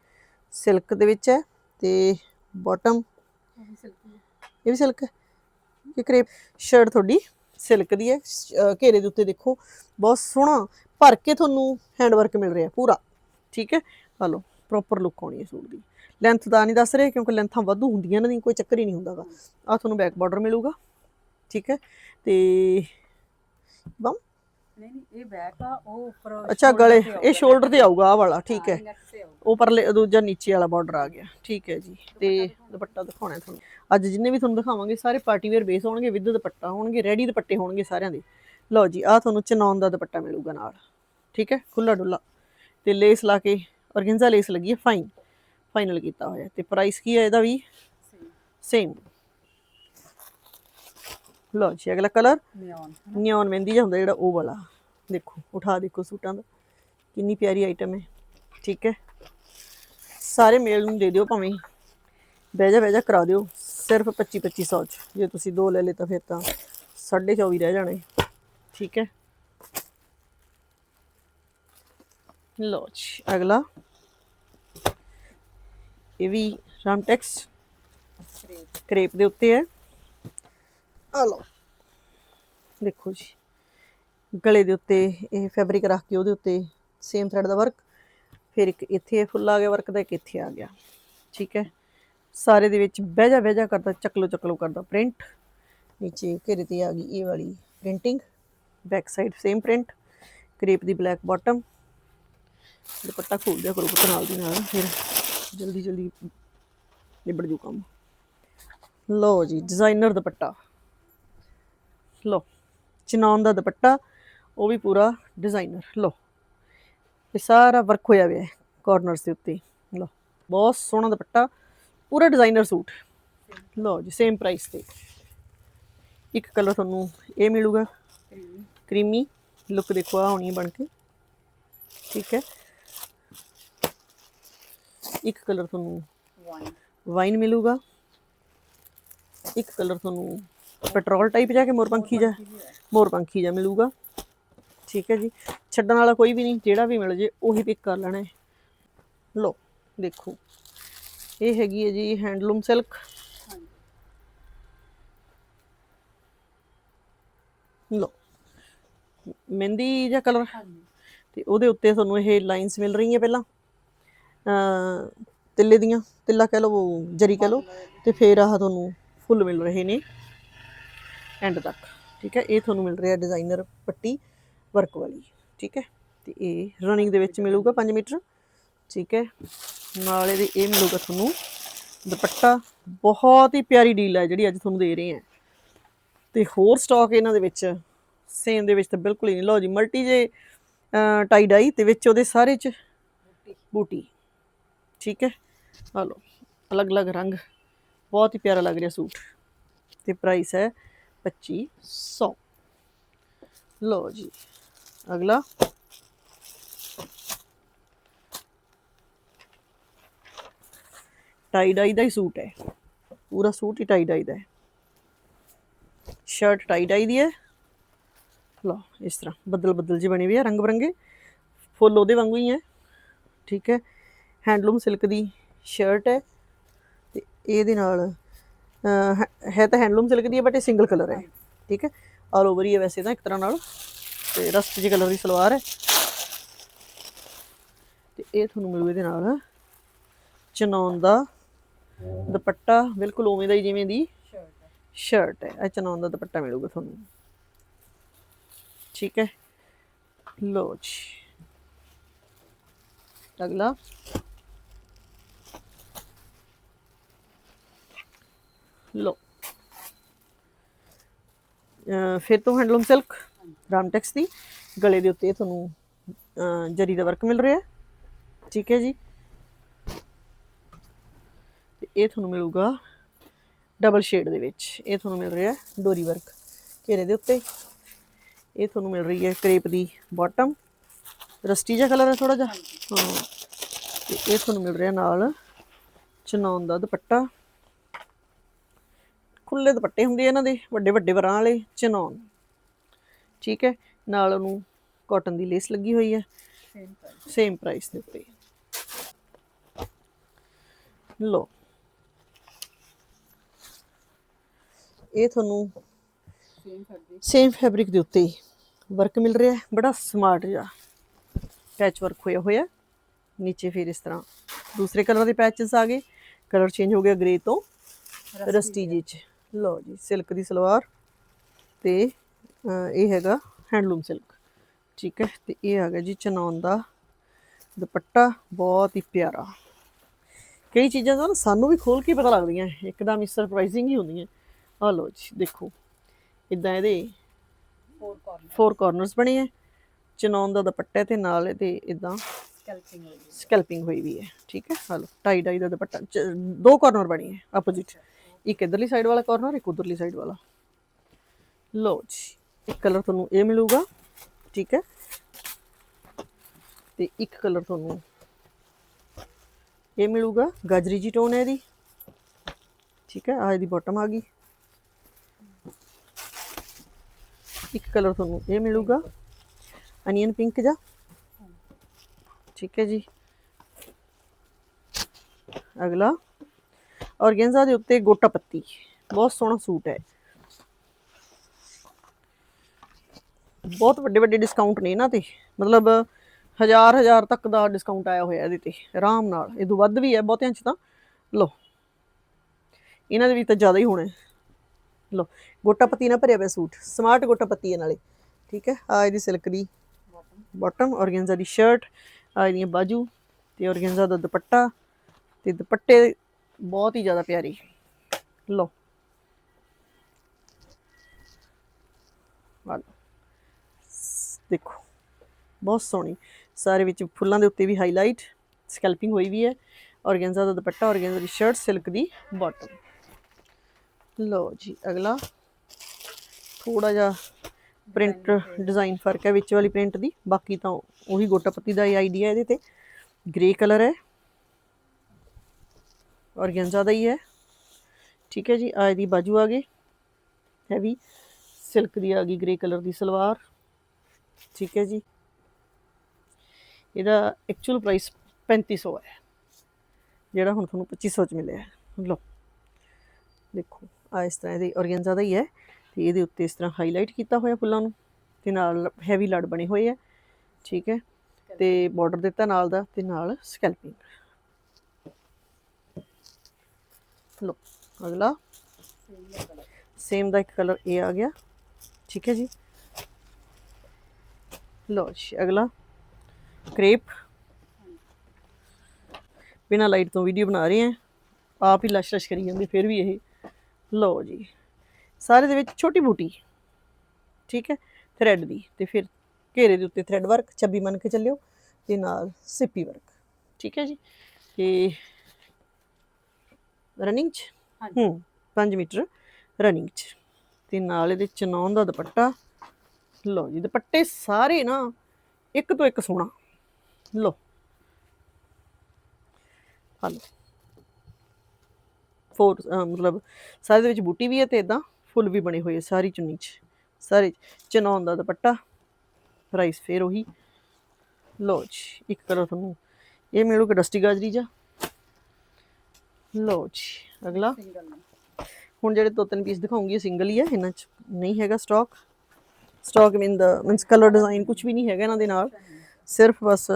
ਸਿਲਕ ਦੇ ਵਿੱਚ ਹੈ ਤੇ ਬਾਟਮ ਇਹ ਵੀ ਸਿਲਕ ਹੈ? ਕਿ ਸ਼ਰਟ ਤੁਹਾਡੀ ਸਿਲਕ ਦੀ ਹੈ। ਘੇਰੇ ਦੇ ਉੱਤੇ ਦੇਖੋ, ਬਹੁਤ ਸੋਹਣਾ ਭਰ ਕੇ ਤੁਹਾਨੂੰ ਹੈਂਡ ਵਰਕ ਮਿਲ ਰਿਹਾ ਪੂਰਾ। ਠੀਕ ਹੈ? ਹਲੋ ਪ੍ਰੋਪਰ ਲੁੱਕ ਆਉਣੀ ਹੈ ਸੂਟ ਦੀ। ਲੈਂਥ ਦਾ ਨਹੀਂ ਦੱਸ ਰਹੇ ਕਿਉਂਕਿ ਲੈਂਥਾਂ ਵਾਧੂ ਹੁੰਦੀਆਂ ਨੇ ਕੋਈ ਚੱਕਰ ਹੀ ਨਹੀਂ ਹੁੰਦਾਗਾ। ਆ ਤੁਹਾਨੂੰ ਬੈਕ ਬਾਰਡਰ ਮਿਲੂਗਾ। ਠੀਕ ਹੈ? ਤੇ ਬਮ? ਨਹੀਂ ਨਹੀਂ ਇਹ ਬੈਕ ਆ ਉਹ ਉੱਪਰ ਅੱਛਾ ਗਲੇ ਇਹ। ਸ਼ੋਲਡਰ ਤੇ ਆਊਗਾ ਆ ਵਾਲਾ ਠੀਕ ਹੈ। ਉਹ ਪਰਲੇ ਦੂਜਾ ਨੀਚੇ ਵਾਲਾ ਬਾਰਡਰ ਆ ਗਿਆ ਠੀਕ ਹੈ ਜੀ। ਤੇ ਦੁਪੱਟਾ ਦਿਖਾਉਣਾ ਤੁਹਾਨੂੰ। ਅੱਜ ਜਿੰਨੇ ਵੀ ਤੁਹਾਨੂੰ ਦਿਖਾਵਾਂਗੇ ਸਾਰੇ ਪਾਰਟੀ ਵੇਅਰ ਬੇਸ ਹੋਣਗੇ ਵਿਦ ਦੁਪੱਟਾ ਹੋਣਗੇ ਰੈਡੀ ਦੁਪੱਟੇ ਹੋਣਗੇ ਸਾਰਿਆਂ ਦੇ। ਲਓ ਜੀ ਆ ਤੁਹਾਨੂੰ ਚਨੌਨ ਦਾ ਦੁਪੱਟਾ ਮਿਲੂਗਾ ਨਾਲ ਠੀਕ ਹੈ? ਖੁੱਲਾ ਡੁੱਲਾ ਤੇ ਲੇਸ ਲਾ ਕੇ ਔਰਗੈਂਜ਼ਾ ਲੇਸ ਲੱਗੀ ਹੈ ਫਾਈਨ ਫਾਈਨਲ ਕੀਤਾ ਹੋਇਆ ਤੇ ਪ੍ਰਾਈਸ ਕੀ ਹੈ ਇਹਦਾ ਵੀ? ਸੇਮ ਲਓ ਜੀ ਅਗਲਾ ਕਲਰ neon, ਨਿਓਨ ਮਹਿੰਦੀ ਜਿਹਾ ਹੁੰਦਾ ਜਿਹੜਾ ਉਹ ਵਾਲਾ। ਦੇਖੋ ਉਠਾ ਦੇਖੋ ਸੂਟਾਂ ਦਾ। ਕਿੰਨੀ ਪਿਆਰੀ ਆਈਟਮ ਹੈ। ਠੀਕ ਹੈ। ਸਾਰੇ ਮੇਲ ਨੂੰ ਦੇ ਦਿਓ ਭਾਵੇਂ। ਬਹਿ ਜਾ ਕਰਾ ਦਿਓ। ਸਿਰਫ 25 2500 ਚ। ਜੇ ਤੁਸੀਂ ਦੋ ਲੈ ਲੇ ਤਾਂ ਫਿਰ ਤਾਂ 24.5 ਰਹਿ ਜਾਣੇ। ਠੀਕ ਹੈ। ਲਓ ਜੀ ਅਗਲਾ। ਇਹ ਵੀ ਰਾਮਟੈਕਸ ਕਰੇਪ ਦੇ ਉੱਤੇ ਹੈ। ਆ ਦੇਖੋ ਜੀ। ਗਲੇ ਦੇ ਉੱਤੇ, ਇਹ ਫੈਬਰਿਕ ਰੱਖ ਕੇ ਉਹਦੇ ਉੱਤੇ ਸੇਮ ਥਰੈਡ ਦਾ ਵਰਕ ਫਿਰ ਇੱਕ ਇੱਥੇ ਫੁੱਲ ਆ ਗਿਆ ਵਰਕ ਦਾ, ਇੱਕ ਇੱਥੇ ਆ ਗਿਆ। ਠੀਕ ਹੈ? ਸਾਰੇ ਦੇ ਵਿੱਚ ਬਹਿ ਜਾ ਬਹਿ ਜਾ ਕਰਦਾ, ਚੱਕਲੋ ਚੱਕਲੋ ਕਰਦਾ ਪ੍ਰਿੰਟ ਨੀਚੇ ਘੇਰੇ ਤੇ ਆ ਗਈ ਇਹ ਵਾਲੀ printing back side same print crepe ਦੀ ਬਲੈਕ ਬਾਟਮ ਦੁਪੱਟਾ ਖੋਲ ਦਿਆ ਕਰੋ ਪੁੱਤ ਨਾਲ ਦੀ ਨਾਲ, ਫਿਰ ਜਲਦੀ ਜਲਦੀ ਨਿਬੜ ਜੂ ਕੰਮ। ਲਓ ਜੀ ਡਿਜ਼ਾਈਨਰ ਦੁਪੱਟਾ। ਲਓ। ਚਨਾਨ ਦਾ ਦੁਪੱਟਾ ਉਹ ਵੀ ਪੂਰਾ ਡਿਜ਼ਾਈਨਰ ਲਓ। ਇਹ ਸਾਰਾ ਵਰਕ ਹੋਇਆ ਹੋਇਆ ਹੈ ਕਾਰਨਰਸ ਦੇ ਉੱਤੇ ਲਓ। ਬਹੁਤ ਸੋਹਣਾ ਦੁਪੱਟਾ ਪੂਰਾ ਡਿਜ਼ਾਈਨਰ ਸੂਟ। ਲਓ ਜੀ ਸੇਮ ਪ੍ਰਾਈਸ ਤੇ। ਇੱਕ ਕਲਰ ਤੁਹਾਨੂੰ ਇਹ ਮਿਲੂਗਾ ਕਰੀਮੀ ਲੁੱਕ ਦੇਖੋ ਆ ਹੋਣੀ ਬਣ ਕੇ। ਠੀਕ ਹੈ। ਇੱਕ ਕਲਰ ਤੁਹਾਨੂੰ ਵਾਈਨ ਮਿਲੂਗਾ। ਇੱਕ ਕਲਰ ਤੁਹਾਨੂੰ ਪੈਟਰੋਲ ਟਾਈਪ ਜਾ ਕੇ ਮੋਰਪੰਖੀ ਜਾ? ਮੋਰਪੰਖੀ ਜਾ ਮਿਲੂਗਾ। ਠੀਕ ਹੈ ਜੀ। ਛੱਡਣ ਵਾਲਾ ਕੋਈ ਵੀ ਨਹੀਂ ਜਿਹੜਾ ਵੀ ਮਿਲ ਜੇ ਉਹੀ ਪਿਕ ਕਰ ਲੈਣਾ ਹੈ। ਲੋ ਦੇਖੋ। ਇਹ ਹੈਗੀ ਹੈ ਜੀ ਹੈਂਡਲੂਮ ਸਿਲਕ ਹਾਂਜੀ, ਲੋ ਮਹਿੰਦੀ ਜਾਂ ਕਲਰ ਹਾਂਜੀ, ਤੇ ਉਹਦੇ ਉੱਤੇ ਤੁਹਾਨੂੰ ਇਹ ਲਾਈਨਸ ਮਿਲ ਰਹੀਆਂ ਪਹਿਲਾਂ। ਅ ਤਿੱਲੇ ਦੀਆਂ। ਤਿੱਲਾ ਕਹਿ ਲਓ ਜਰੀ ਕਹਿ ਲਓ। ਤੇ ਫਿਰ ਆਹ ਤੁਹਾਨੂੰ ਫੁੱਲ ਮਿਲ ਰਹੇ ਨੇ। ਐਂਡ ਤੱਕ, ਠੀਕ ਹੈ? ਇਹ ਤੁਹਾਨੂੰ ਮਿਲ ਰਿਹਾ ਡਿਜ਼ਾਈਨਰ ਪੱਟੀ ਵਰਕ ਵਾਲੀ, ਠੀਕ ਹੈ? ਤੇ ਇਹ ਰਨਿੰਗ ਦੇ ਵਿੱਚ ਮਿਲੂਗਾ 5 ਮੀਟਰ, ਠੀਕ ਹੈ? ਨਾਲ ਇਹਦੇ ਇਹ ਮਿਲੂਗਾ ਤੁਹਾਨੂੰ ਦੁਪੱਟਾ, ਬਹੁਤ ਹੀ ਪਿਆਰੀ ਡੀਲ ਹੈ ਜਿਹੜੀ ਅੱਜ ਤੁਹਾਨੂੰ ਦੇ ਰਹੇ ਹਾਂ। ਤੇ ਹੋਰ ਸਟਾਕ ਇਹਨਾਂ ਦੇ ਵਿੱਚ ਸੇਮ ਦੇ ਵਿੱਚ ਤਾਂ ਬਿਲਕੁਲ ਹੀ ਨਹੀਂ। ਲਓ ਜੀ ਮਲਟੀ ਜੇ ਟਾਈ ਡਾਈ ਤੇ ਵਿੱਚ ਉਹਦੇ ਸਾਰੇ ਚ ਬੂਟੀ, ਠੀਕ ਹੈ? ਆ ਲਓ, ਅਲੱਗ-ਅਲੱਗ ਰੰਗ, ਬਹੁਤ ਹੀ ਪਿਆਰਾ ਲੱਗ ਰਿਹਾ ਸੂਟ। ਤੇ ਪ੍ਰਾਈਸ ਹੈ 2500 ਲਓ ਜੀ, ਅਗਲਾ। ਟਾਈ ਡਾਈ ਦਾ ਹੀ ਸੂਟ ਹੈ। ਪੂਰਾ ਸੂਟ ਹੀ ਟਾਈ ਡਾਈ ਦਾ ਹੈ। ਸ਼ਰਟ ਟਾਈ ਡਾਈ ਦੀ ਹੈ। ਲਓ, ਇਸ ਤਰ੍ਹਾਂ ਬੱਦਲ ਬੱਦਲ ਜਿਹੇ ਬਣੇ ਹੋਏ ਆ ਰੰਗ ਬਰੰਗੇ। ਫੁੱਲ ਉਹਦੇ ਵਾਂਗੂ ਹੀ ਹੈ। ਠੀਕ ਹੈ। ਹੈਂਡਲੂਮ ਸਿਲਕ ਦੀ ਸ਼ਰਟ ਹੈ। ਤੇ ਇਹਦੇ ਨਾਲ ਹੈ- ਤਾਂ ਹੈਂਡਲੂਮ ਸਿਲਕ ਦੀ ਹੈ ਬਟ ਇਹ ਸਿੰਗਲ ਕਲਰ ਹੈ। ਠੀਕ ਹੈ? ਆਲ ਓਵਰ ਹੀ ਹੈ ਵੈਸੇ ਤਾਂ ਇੱਕ ਤਰ੍ਹਾਂ ਨਾਲ। ਤੇ ਰਸਟ ਜਿਹੇ ਕਲਰ ਦੀ ਸਲਵਾਰ ਹੈ। ਤੇ ਇਹ ਤੁਹਾਨੂੰ ਮਿਲੂ ਇਹਦੇ ਨਾਲ। ਚਨੌਨ ਦਾ ਦੁਪੱਟਾ, ਬਿਲਕੁਲ ਉਵੇਂ ਦਾ ਹੀ ਜਿਵੇਂ ਦੀ ਸ਼ਰਟ ਹੈ। ਇਹ ਚਨੌਨ ਦਾ ਦੁਪੱਟਾ ਮਿਲੂਗਾ ਤੁਹਾਨੂੰ। ਠੀਕ ਹੈ? ਲੋ ਜੀ। ਅਗਲਾ। ਲੋ ਫਿਰ ਤੋਂ ਹੈਂਡਲੂਮ ਸਿਲਕ ਰਾਮਟੈਕਸ ਦੀ। ਗਲੇ ਦੇ ਉੱਤੇ ਤੁਹਾਨੂੰ ਜਰੀ ਦਾ ਵਰਕ ਮਿਲ ਰਿਹਾ। ਠੀਕ ਹੈ ਜੀ। ਤੇ ਇਹ ਤੁਹਾਨੂੰ ਮਿਲੂਗਾ ਡਬਲ ਸ਼ੇਡ ਦੇ ਵਿੱਚ। ਇਹ ਤੁਹਾਨੂੰ ਮਿਲ ਰਿਹਾ ਡੋਰੀ ਵਰਕ ਘੇਰੇ ਦੇ ਉੱਤੇ। ਇਹ ਤੁਹਾਨੂੰ ਮਿਲ ਰਹੀ ਹੈ ਕ੍ਰੇਪ ਦੀ ਬਾਟਮ ਰਸਟੀ ਜਿਹਾ ਕਲਰ ਹੈ ਥੋੜਾ ਜਿਹਾ। ਹਾਂ। ਤੇ ਇਹ ਤੁਹਾਨੂੰ ਮਿਲ ਰਿਹਾ ਨਾਲ ਚਨੌਨ ਦਾ ਦੁਪੱਟਾ। ਖੁੱਲੇ ਦੁਪੱਟੇ ਹੁੰਦੇ ਇਹਨਾਂ ਦੇ ਵੱਡੇ ਵੱਡੇ ਵਰਾਂ ਵਾਲੇ ਚਨੌਨ। ਠੀਕ ਹੈ ਨਾਲ ਉਹਨੂੰ ਕਾਟਨ ਦੀ ਲੇਸ ਲੱਗੀ ਹੋਈ ਹੈ। ਸੇਮ ਪ੍ਰਾਈਸ ਸੇਮ ਪ੍ਰਾਈਸ ਦੇ ਉੱਤੇ। ਲੋ ਇਹ ਤੁਹਾਨੂੰ ਸੇਮ ਫੈਬਰਿਕ ਸੇਮ ਫੈਬਰਿਕ ਦੇ ਉੱਤੇ ਵਰਕ ਮਿਲ ਰਿਹਾ ਹੈ। ਬੜਾ ਸਮਾਰਟ ਜਿਹਾ ਪੈਚ ਵਰਕ ਹੋਇਆ ਹੋਇਆ ਨੀਚੇ ਫਿਰ ਇਸ ਤਰ੍ਹਾਂ ਦੂਸਰੇ ਕਲਰ ਦੇ ਪੈਚਸ ਆ ਗਏ। ਕਲਰ ਚੇਂਜ ਹੋ ਗਿਆ ਗ੍ਰੇ ਤੋਂ ਰਸਟੀ ਜੀ ਚ। ਲਓ ਜੀ ਸਿਲਕ ਦੀ ਸਲਵਾਰ ਤੇ ਇਹ ਹੈਗਾ ਹੈਂਡਲੂਮ ਸਿਲਕ। ਠੀਕ ਹੈ ਤੇ ਇਹ ਆ ਗਿਆ ਜੀ ਚਨੌਨ ਦਾ ਦੁਪੱਟਾ ਬਹੁਤ ਹੀ ਪਿਆਰਾ। ਕਈ ਚੀਜ਼ਾਂ ਤਾਂ ਸਾਨੂੰ ਵੀ ਖੋਲ ਕੇ ਪਤਾ ਲੱਗਦੀਆਂ ਇੱਕਦਮ ਹੀ ਸਰਪ੍ਰਾਈਜ਼ਿੰਗ ਹੀ ਹੁੰਦੀਆਂ। ਆ ਲਓ ਜੀ ਦੇਖੋ ਇਦਾਂ ਇਹਦੇ ਫੋਰ ਕਾਰਨਰ ਫੋਰ ਕਾਰਨਰਸ ਬਣੇ ਹੈ ਚਨੌਨ ਦਾ ਦੁਪੱਟਾ ਤੇ ਨਾਲ ਇਹਦੇ ਇਦਾਂ ਸਕੈਲਪਿੰਗ ਹੋਈ ਸਕੈਲਪਿੰਗ ਹੋਈ ਵੀ ਹੈ। ਠੀਕ ਹੈ ਹਲੋ ਟਾਈ ਡਾਈ ਦਾ ਦੁਪੱਟਾ ਦੋ ਕਾਰਨਰ ਬਣੀ ਹੈ ਆਪੋਜ਼ਿਟ ਇੱਕ ਇਧਰਲੀ ਸਾਈਡ ਵਾਲਾ ਕਾਰਨਰ ਇੱਕ ਉਧਰਲੀ ਸਾਈਡ ਵਾਲਾ। ਲਓ ਜੀ, ਇੱਕ ਕਲਰ ਤੁਹਾਨੂੰ ਇਹ ਮਿਲੂਗਾ, ਠੀਕ ਹੈ? ਤੇ ਇੱਕ ਕਲਰ ਤੁਹਾਨੂੰ ਇਹ ਮਿਲੂਗਾ, ਗਾਜਰੀ ਜੀ ਟੋਨ ਹੈ ਇਹਦੀ, ਠੀਕ ਹੈ? ਆ ਇਹਦੀ ਬਾਟਮ ਆ ਗਈ। ਇੱਕ ਕਲਰ ਤੁਹਾਨੂੰ ਇਹ ਮਿਲੂਗਾ ਅਨੀਅਨ ਪਿੰਕ ਜਾ ਠੀਕ ਹੈ ਜੀ? ਅਗਲਾ। ਔਰਗੈਂਜ਼ਾ ਦੇ ਉੱਤੇ ਗੋਟਾ ਪੱਤੀ। ਬਹੁਤ ਸੋਹਣਾ ਸੂਟ ਹੈ। ਬਹੁਤ ਵੱਡੇ ਵੱਡੇ ਡਿਸਕਾਊਂਟ ਨੇ ਇਹਨਾਂ ਤੇ। ਮਤਲਬ ਹਜ਼ਾਰ ਹਜ਼ਾਰ ਤੱਕ ਦਾ ਡਿਸਕਾਊਂਟ ਆਇਆ ਹੋਇਆ ਇਹਦੇ ਤੇ। ਆਰਾਮ ਨਾਲ। ਇਹ ਤੋਂ ਵੱਧ ਵੀ ਹੈ ਬਹੁਤਿਆਂ ਚ ਤਾਂ। ਲੋ ਇਹਨਾਂ ਦੇ ਵੀ ਤਾਂ ਜ਼ਿਆਦਾ ਹੀ ਹੋਣਾ। ਹੈ ਲੋ ਗੋਟਾ ਪੱਤੀ ਨਾਲ ਭਰਿਆ ਪਿਆ ਸੂਟ। ਸਮਾਰਟ ਗੋਟਾ ਪੱਤੀ ਹੈ ਨਾਲੇ ਠੀਕ ਹੈ। ਆ ਇਹਦੀ ਸਿਲਕ ਦੀ ਬਾਟਮ ਬਾਟਮ ਔਰਗੈਂਜ਼ਾ ਦੀ ਸ਼ਰਟ ਆ ਇਹਦੀਆਂ ਬਾਜੂ ਤੇ ਔਰਗੈਂਜ਼ਾ ਦਾ ਦੁਪੱਟਾ ਤੇ ਦੁਪੱਟੇ ਬਹੁਤ ਹੀ ਜ਼ਿਆਦਾ ਪਿਆਰੀ। ਲਓ। ਆ ਦੇਖੋ, ਬਹੁਤ ਸੋਹਣੀ। ਸਾਰੇ ਵਿੱਚ ਫੁੱਲਾਂ ਦੇ ਉੱਤੇ ਵੀ ਹਾਈਲਾਈਟ ਸਕੈਲਪਿੰਗ ਹੋਈ ਵੀ ਹੈ। ਔਰਗੈਂਜ਼ਾ ਦਾ ਦੁਪੱਟਾ, ਔਰਗੈਂਜ਼ਾ ਦੀ ਸ਼ਰਟ ਸਿਲਕ ਦੀ ਬਾਟਮ ਲਓ ਜੀ, ਅਗਲਾ। ਥੋੜਾ ਜਿਹਾ ਪ੍ਰਿੰਟ ਡਿਜ਼ਾਈਨ ਫ਼ਰਕ ਹੈ ਵਿੱਚ ਵਾਲੀ ਪ੍ਰਿੰਟ ਦੀ। ਬਾਕੀ ਤਾਂ ਉਹੀ ਗੋਟਾ ਪੱਤੀ ਦਾ ਹੀ ਆਈਡੀਆ ਇਹਦੇ ਤੇ। ਗ੍ਰੇ ਕਲਰ ਹੈ। ਔਰਗੈਂਜ਼ਾ ਦਾ ਹੀ ਹੈ। ਠੀਕ ਹੈ ਜੀ ਆ ਇਹਦੀ ਬਾਜੂ ਆ ਗਈ ਹੈਵੀ ਸਿਲਕ ਦੀ ਆ ਗਈ, ਗ੍ਰੇ ਕਲਰ ਦੀ ਸਲਵਾਰ। ਠੀਕ ਹੈ ਜੀ। ਇਹਦਾ ਐਕਚੁਅਲ ਪ੍ਰਾਈਸ 3500 ਹੈ। ਜਿਹੜਾ ਹੁਣ ਤੁਹਾਨੂੰ 2500 ਚ ਮਿਲਿਆ ਲਓ, ਦੇਖੋ ਆ ਇਸ ਤਰ੍ਹਾਂ ਇਹਦੀ ਔਰਗੈਂਜ਼ਾ ਦਾ ਹੀ ਹੈ। ਤੇ ਇਹਦੇ ਉੱਤੇ ਇਸ ਤਰ੍ਹਾਂ ਹਾਈਲਾਈਟ ਕੀਤਾ ਹੋਇਆ ਫੁੱਲਾਂ ਨੂੰ। ਤੇ ਨਾਲ ਹੈਵੀ ਲੜ ਬਣੇ ਹੋਏ ਆ ਠੀਕ ਹੈ। ਤੇ ਬਾਰਡਰ ਦਿੱਤਾ ਨਾਲ ਦਾ ਤੇ ਨਾਲ ਸਕੈਲਪਿੰਗ ਲੋ ਅਗਲਾ। ਸੇਮ ਦਾ ਇੱਕ ਕਲਰ ਇਹ ਆ ਗਿਆ। ਠੀਕ ਹੈ ਜੀ। ਲੋ ਅਗਲਾ। ਕ੍ਰੇਪ ਬਿਨਾਂ ਲਾਈਟ ਤੋਂ ਵੀਡੀਓ ਬਣਾ ਰਹੇ ਆ ਆਪ ਹੀ ਲਸ਼ ਲਸ਼ ਕਰੀ ਜਾਂਦੇ, ਫਿਰ ਵੀ ਇਹ। ਲਓ ਜੀ। ਸਾਰੇ ਦੇ ਵਿੱਚ ਛੋਟੀ ਬੂਟੀ। ਠੀਕ ਹੈ ਥ੍ਰੈਡ ਦੀ। ਤੇ ਫਿਰ ਘੇਰੇ ਦੇ ਉੱਤੇ ਥ੍ਰੈਡ ਵਰਕ ਚੱਬੀ ਮੰਨ ਕੇ ਚੱਲਿਓ। ਤੇ ਨਾਲ ਸਿੱਪੀ ਵਰਕ ਠੀਕ ਹੈ ਜੀ। ਤੇ ਰਨਿੰਗ ਚ? ਹਾਂਜੀ। ਹੂੰ 5 ਮੀਟਰ ਰਨਿੰਗ ਚ। ਤੇ ਨਾਲ ਇਹਦੇ ਚਨੌਨ ਦਾ ਦੁਪੱਟਾ। ਲਓ ਜੀ ਦੁਪੱਟੇ ਸਾਰੇ ਨਾ ਇੱਕ ਤੋਂ ਇੱਕ ਸੋਹਣਾ। ਲਓ। ਹਲੋ ਫੋਰ ਮਤਲਬ ਸਾਰੇ ਦੇ ਵਿੱਚ ਬੂਟੀ ਵੀ ਹੈ ਤੇ ਇਦਾਂ ਫੁੱਲ ਵੀ ਬਣੇ ਹੋਏ ਆ ਸਾਰੀ ਚੁੰਨੀ 'ਚ। ਸਾਰੇ। ਚਨੌਨ ਦਾ ਦੁਪੱਟਾ। ਪ੍ਰਾਈਸ ਫੇਰ ਉਹੀ। ਲਓ ਜੀ ਇੱਕ ਕਲਰ ਤੁਹਾਨੂੰ। ਇਹ ਮਿਲੂਗਾ ਡਸਟੀ ਗਾਜਰੀ ਜਾ? ਲਓ ਜੀ ਅਗਲਾ। ਹੁਣ ਜਿਹੜੇ ਦੋ ਤਿੰਨ ਪੀਸ ਦਿਖਾਉਂਗੀ ਇਹ ਸਿੰਗਲ ਹੀ ਹੈ ਇਹਨਾਂ 'ਚ ਨਹੀਂ ਹੈਗਾ ਸਟਾਕ ਸਟਾਕ ਮੀਨ ਦਾ ਮੀਨਸ ਕਲਰ ਡਿਜ਼ਾਈਨ ਕੁਝ ਵੀ ਨਹੀਂ ਹੈਗਾ ਇਹਨਾਂ ਦੇ ਨਾਲ। ਸਿਰਫ ਬਸ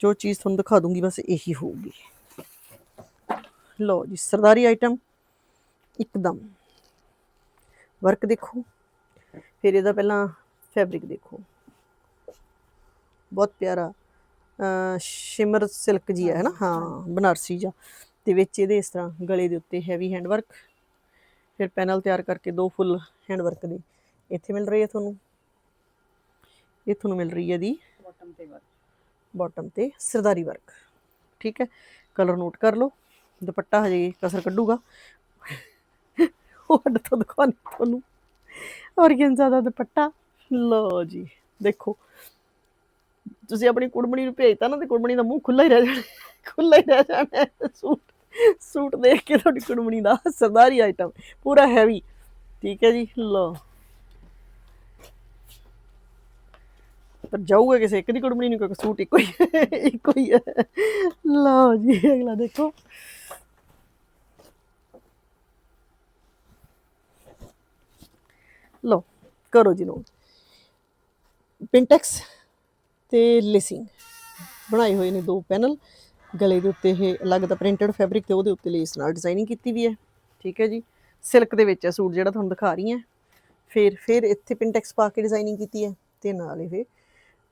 ਜੋ ਚੀਜ਼ ਤੁਹਾਨੂੰ ਦਿਖਾ ਦੂੰਗੀ ਬਸ ਇਹੀ ਹੋਊਗੀ। ਲਓ ਜੀ ਸਰਦਾਰੀ ਆਈਟਮ ਇੱਕਦਮ। ਵਰਕ ਦੇਖੋ। ਫਿਰ ਇਹਦਾ ਪਹਿਲਾਂ ਫੈਬਰਿਕ ਦੇਖੋ। ਬਹੁਤ ਪਿਆਰਾ ਸ਼ਿਮਰ ਸਿਲਕ ਜੀ ਹੈ ਨਾ? ਹਾਂ ਬਨਾਰਸੀ ਜਾ ਤੇ ਵਿੱਚ ਇਹਦੇ ਇਸ ਤਰ੍ਹਾਂ ਗਲੇ ਦੇ ਉੱਤੇ ਹੈਵੀ ਹੈਂਡ ਵਰਕ ਫਿਰ ਪੈਨਲ ਤਿਆਰ ਕਰਕੇ ਦੋ ਫੁੱਲ ਹੈਂਡ ਵਰਕ ਦੇ। ਇੱਥੇ ਮਿਲ ਰਹੀ ਹੈ ਤੁਹਾਨੂੰ। ਇਹ ਤੁਹਾਨੂੰ ਮਿਲ ਰਹੀ ਹੈ ਦੀ ਬਾਟਮ ਤੇ ਵਰਕ ਬਾਟਮ ਤੇ ਸਰਦਾਰੀ ਵਰਕ ਠੀਕ ਹੈ? ਕਲਰ ਨੋਟ ਕਰ ਲਓ। ਦੁਪੱਟਾ ਹਜੇ ਕਸਰ ਕੱਢੂਗਾ। ਉਹ ਤੋਂ ਦਿਖਾਉਣੀ ਤੁਹਾਨੂੰ। ਔਰਗੈਂਜ਼ਾ ਦਾ ਦੁਪੱਟਾ? ਲਓ ਜੀ ਦੇਖੋ। ਤੁਸੀਂ ਆਪਣੀ ਕੁੜਮਣੀ ਨੂੰ ਭੇਜਤਾ ਨਾ ਤੇ ਕੁੜਮਣੀ ਦਾ ਮੂੰਹ ਖੁੱਲਾ ਹੀ ਰਹਿ ਜਾਣਾ। ਖੁੱਲਾ ਹੀ ਰਹਿ ਜਾਣਾ। ਸੂਟ। ਸੂਟ ਦੇਖ ਕੇ ਤੁਹਾਡੀ ਕੁੜਮਣੀ ਦਾ ਸਰਦਾਰੀ ਆਈਟਮ ਪੂਰਾ ਹੈਵੀ ਠੀਕ ਹੈ ਜੀ, ਲਓ। ਪਰ ਜਾਊਗਾ ਕਿਸੇ, ਇੱਕ ਦੀ ਕੁੜਮਣੀ ਨੂੰ ਕਿਉਂਕਿ ਸੂਟ ਇੱਕੋ ਹੀ ਇੱਕੋ ਹੀ ਹੈ। ਲਓ ਜੀ, ਅਗਲਾ ਦੇਖੋ। ਲਓ, ਕਰੋ ਜੀ ਨੋਟ। ਪਿੰਟੈਕਸ ਤੇ ਲਿਸਿੰਗ ਬਣਾਏ ਹੋਏ ਨੇ ਦੋ ਪੈਨਲ। ਗਲੇ ਦੇ ਉੱਤੇ ਇਹ ਅਲੱਗ ਦਾ ਪ੍ਰਿੰਟਡ ਫੈਬਰਿਕ ਤੇ ਉਹਦੇ ਉੱਤੇ ਲੇਸ ਨਾਲ ਡਿਜ਼ਾਈਨਿੰਗ ਕੀਤੀ ਵੀ ਹੈ। ਠੀਕ ਹੈ ਜੀ। ਸਿਲਕ ਦੇ ਵਿੱਚ ਹੈ ਸੂਟ ਜਿਹੜਾ ਤੁਹਾਨੂੰ ਦਿਖਾ ਰਹੀ ਹਾਂ। ਫਿਰ ਫਿਰ ਇੱਥੇ ਪਿੰਟੈਕਸ ਪਾ ਕੇ ਡਿਜ਼ਾਈਨਿੰਗ ਕੀਤੀ ਹੈ ਤੇ ਨਾਲ ਇਹ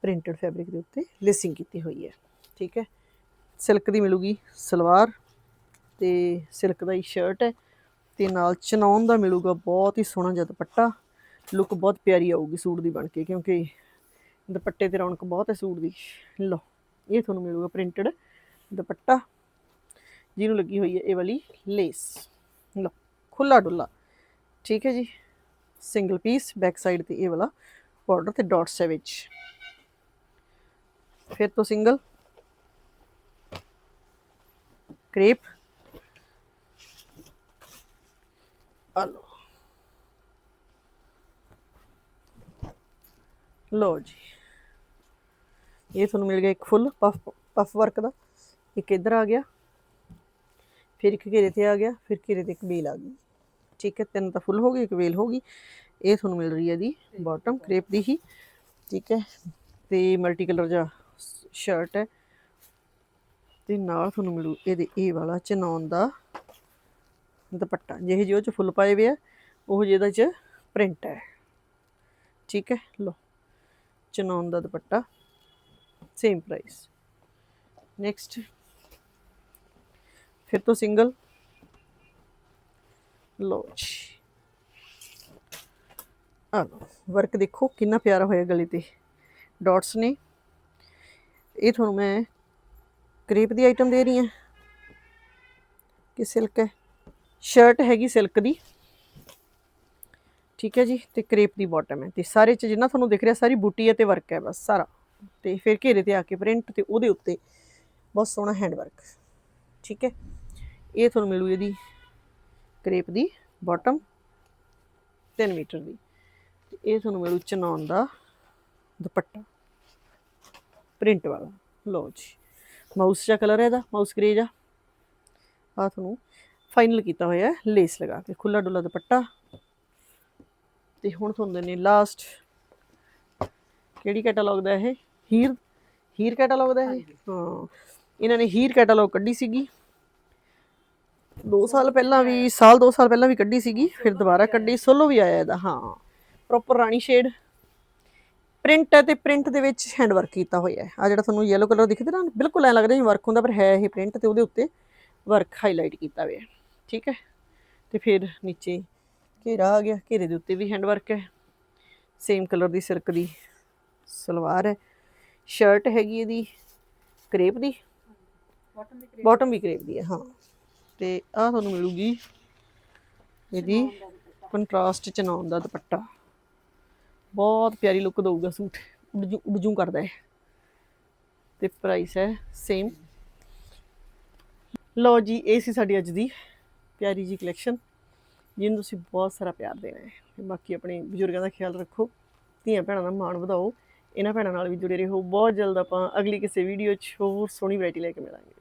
ਪ੍ਰਿੰਟਡ ਫੈਬਰਿਕ ਦੇ ਉੱਤੇ ਲੇਸਿੰਗ ਕੀਤੀ ਹੋਈ ਹੈ। ਠੀਕ ਹੈ। ਸਿਲਕ ਦੀ ਮਿਲੂਗੀ ਸਲਵਾਰ ਤੇ ਸਿਲਕ ਦਾ ਹੀ ਸ਼ਰਟ ਹੈ ਤੇ ਨਾਲ ਚਨੌਨ ਦਾ ਮਿਲੂਗਾ ਬਹੁਤ ਹੀ ਸੋਹਣਾ ਜਿਹਾ ਦੁਪੱਟਾ। ਲੁੱਕ ਬਹੁਤ ਪਿਆਰੀ ਆਊਗੀ ਸੂਟ ਦੀ ਬਣ ਕੇ ਕਿਉਂਕਿ ਦੁਪੱਟੇ ਤੇ ਰੌਣਕ ਬਹੁਤ ਹੈ ਸੂਟ ਦੀ। ਲਓ, ਇਹ ਤੁਹਾਨੂੰ ਮਿਲੂਗਾ ਪ੍ਰਿੰਟਡ ਦੁਪੱਟਾ, ਜਿਹਨੂੰ ਲੱਗੀ ਹੋਈ ਹੈ ਇਹ ਵਾਲੀ ਲੇਸ ਲਓ ਖੁੱਲਾ ਡੁੱਲਾ ਠੀਕ ਹੈ ਜੀ। ਸਿੰਗਲ ਪੀਸ ਬੈਕ ਸਾਈਡ ਤੇ ਇਹ ਵਾਲਾ ਬਾਰਡਰ ਤੇ ਡਾਟਸ ਹੈ ਵਿੱਚ। ਫਿਰ ਤੋਂ ਸਿੰਗਲ ਕ੍ਰੇਪ ਆ ਲਓ। ਜੀ। ਇਹ ਤੁਹਾਨੂੰ ਮਿਲ ਗਿਆ ਇੱਕ ਫੁੱਲ ਪਫ ਪਫ ਵਰਕ ਦਾ। ਇੱਕ ਇੱਧਰ ਆ ਗਿਆ, ਫਿਰ ਇੱਕ ਘੇਰੇ ਤੇ ਆ ਗਿਆ, ਫਿਰ ਘੇਰੇ ਤੇ ਇੱਕ ਵੇਲ ਆ ਗਈ। ਠੀਕ ਹੈ, ਤਿੰਨ ਤਾਂ ਫੁੱਲ ਹੋ ਗਏ, ਇੱਕ ਵੇਲ ਹੋ ਗਈ। ਇਹ ਤੁਹਾਨੂੰ ਮਿਲ ਰਹੀ ਹੈ ਦੀ ਬਾਟਮ ਕ੍ਰੇਪ ਦੀ ਹੀ। ਠੀਕ ਹੈ, ਤੇ ਮਲਟੀ ਕਲਰ ਜਾਂ ਸ਼ਰਟ ਹੈ। ਤੇ ਨਾਲ ਤੁਹਾਨੂੰ ਮਿਲੂ ਇਹਦੇ ਇਹ ਵਾਲਾ ਚਨੌਨ ਦਾ ਦੁਪੱਟਾ। ਜਿਹੇ ਜਿਹੇ ਉਹ ਚ ਫੁੱਲ ਪਾਏ ਹੋਏ ਆ, ਉਹ ਜਿਹਦਾ ਚ ਪ੍ਰਿੰਟ ਹੈ। ਠੀਕ ਹੈ ਲੋ ਚਨੌਨ ਦਾ ਦੁਪੱਟਾ ਸੇਮ ਪ੍ਰਾਈਸ ਨੈਕਸਟ ਫਿਰ ਤੋਂ ਸਿੰਗਲ। ਲੋ ਜੀ। ਆ ਵਰਕ ਦੇਖੋ, ਕਿੰਨਾ ਪਿਆਰਾ ਹੋਇਆ ਗਲੇ ਤੇ। ਡਾਟਸ ਨੇ। ਇਹ ਤੁਹਾਨੂੰ ਮੈਂ ਕ੍ਰੇਪ ਦੀ ਆਈਟਮ ਦੇ ਰਹੀ ਹਾਂ। ਕਿ ਸਿਲਕ ਹੈ। ਸ਼ਰਟ ਹੈਗੀ ਸਿਲਕ ਦੀ। ਠੀਕ ਹੈ ਜੀ, ਤੇ ਕ੍ਰੇਪ ਦੀ ਬਾਟਮ ਹੈ। ਤੇ ਸਾਰੇ ਚ ਜਿੰਨਾ ਤੁਹਾਨੂੰ ਦਿਖ ਰਿਹਾ, ਸਾਰੀ ਬੂਟੀ ਹੈ ਤੇ ਵਰਕ ਹੈ ਬਸ, ਸਾਰਾ। ਤੇ ਫਿਰ ਘੇਰੇ ਤੇ ਆ ਕੇ ਪ੍ਰਿੰਟ ਤੇ ਉਹਦੇ ਉੱਤੇ ਬਹੁਤ ਸੋਹਣਾ ਹੈਂਡ ਵਰਕ ਠੀਕ ਹੈ। ਇਹ ਤੁਹਾਨੂੰ ਮਿਲੂ ਇਹਦੀ ਕ੍ਰੇਪ ਦੀ ਬਾਟਮ 3 ਮੀਟਰ ਦੀ। ਇਹ ਤੁਹਾਨੂੰ ਮਿਲੂ ਚਨੌਨ ਦਾ ਦੁਪੱਟਾ। ਪ੍ਰਿੰਟ ਵਾਲਾ। ਲਓ ਜੀ। ਮਾਊਸ ਦਾ ਕਲਰ ਹੈ ਇਹਦਾ ਮਾਊਸ ਗ੍ਰੇ ਦਾ ਆ ਤੁਹਾਨੂੰ ਫਾਈਨਲ ਕੀਤਾ ਹੋਇਆ ਹੈ ਲੇਸ ਲਗਾ ਕੇ ਖੁੱਲਾ ਡੁੱਲਾ ਦੁਪੱਟਾ। ਤੇ ਹੁਣ ਤੁਹਾਨੂੰ ਨੇ ਲਾਸਟ ਕਿਹੜੀ ਕੈਟਾਲੌਗ ਦਾ ਇਹ? ਹੀਰ ਹੀਰ ਕੈਟਾਲੌਗ ਦਾ ਇਹ? ਹਾਂ। ਇਹਨਾਂ ਨੇ ਹੀਰ ਕੈਟਾਲੌਗ ਕੱਢੀ ਸੀਗੀ। 2 ਸਾਲ ਪਹਿਲਾਂ ਵੀ ਸਾਲ 2 ਸਾਲ ਪਹਿਲਾਂ ਵੀ ਕੱਢੀ ਸੀਗੀ ਫਿਰ ਦੁਬਾਰਾ ਕੱਢੀ ਸੋਲੋ ਵੀ ਆਇਆ ਇਹਦਾ ਹਾਂ। ਪ੍ਰੋਪਰ ਰਾਣੀ ਸ਼ੇਡ ਪ੍ਰਿੰਟ ਹੈ ਤੇ ਪ੍ਰਿੰਟ ਦੇ ਵਿੱਚ ਹੈਂਡ ਵਰਕ ਕੀਤਾ ਹੋਇਆ ਹੈ। ਆ ਜਿਹੜਾ ਤੁਹਾਨੂੰ ਯੈਲੋ ਕਲਰ ਦਿਖਦਾ ਨਾ ਬਿਲਕੁਲ ਐ ਲੱਗਦਾ ਜਿਵੇਂ ਵਰਕ ਹੁੰਦਾ ਪਰ ਹੈ ਇਹ ਪ੍ਰਿੰਟ ਤੇ ਉਹਦੇ ਉੱਤੇ ਵਰਕ ਹਾਈਲਾਈਟ ਕੀਤਾ ਹੋਇਆ ਠੀਕ ਹੈ? ਤੇ ਫਿਰ ਨੀਚੇ ਘੇਰਾ ਆ ਗਿਆ ਘੇਰੇ ਦੇ ਉੱਤੇ ਵੀ ਹੈਂਡ ਵਰਕ ਹੈ। ਸੇਮ ਕਲਰ ਦੀ ਸਿਲਕ ਦੀ ਸਲਵਾਰ ਹੈ। ਸ਼ਰਟ ਹੈਗੀ ਇਹਦੀ ਕਰੇਪ ਦੀ। ਬਾਟਮ ਵੀ ਕਰੇਪ ਦੀ ਹੈ ਹਾਂ। ਤੇ ਆ ਤੁਹਾਨੂੰ ਮਿਲੂਗੀ ਇਹਦੀ ਕੰਟਰਾਸਟ ਚ ਨਾਉਣ ਦਾ ਦੁਪੱਟਾ। ਬਹੁਤ ਪਿਆਰੀ ਲੁੱਕ ਦਊਗਾ ਸੂਟ। ਉਡਜੂ ਉਡਜੂ ਕਰਦਾ ਹੈ ਤੇ ਪ੍ਰਾਈਸ ਹੈ ਸੇਮ ਲਓ ਜੀ ਇਹ ਸੀ ਸਾਡੀ ਅੱਜ ਦੀ ਪਿਆਰੀ ਜੀ ਕਲੈਕਸ਼ਨ ਜਿਹਨੂੰ ਤੁਸੀਂ ਬਹੁਤ ਸਾਰਾ ਪਿਆਰ ਦੇਣਾ ਹੈ। ਤੇ ਬਾਕੀ ਆਪਣੇ ਬਜ਼ੁਰਗਾਂ ਦਾ ਖਿਆਲ ਰੱਖੋ। ਧੀਆਂ ਭੈਣਾਂ ਦਾ ਮਾਣ ਵਧਾਓ। ਇਹਨਾਂ ਭੈਣਾਂ ਨਾਲ ਵੀ ਜੁੜੇ ਰਹੋ। ਬਹੁਤ ਜਲਦ ਆਪਾਂ ਅਗਲੀ ਕਿਸੇ ਵੀਡੀਓ 'ਚ ਹੋਰ ਸੋਹਣੀ ਵੈਰਾਈਟੀ ਲੈ ਕੇ ਮਿਲਾਂਗੇ।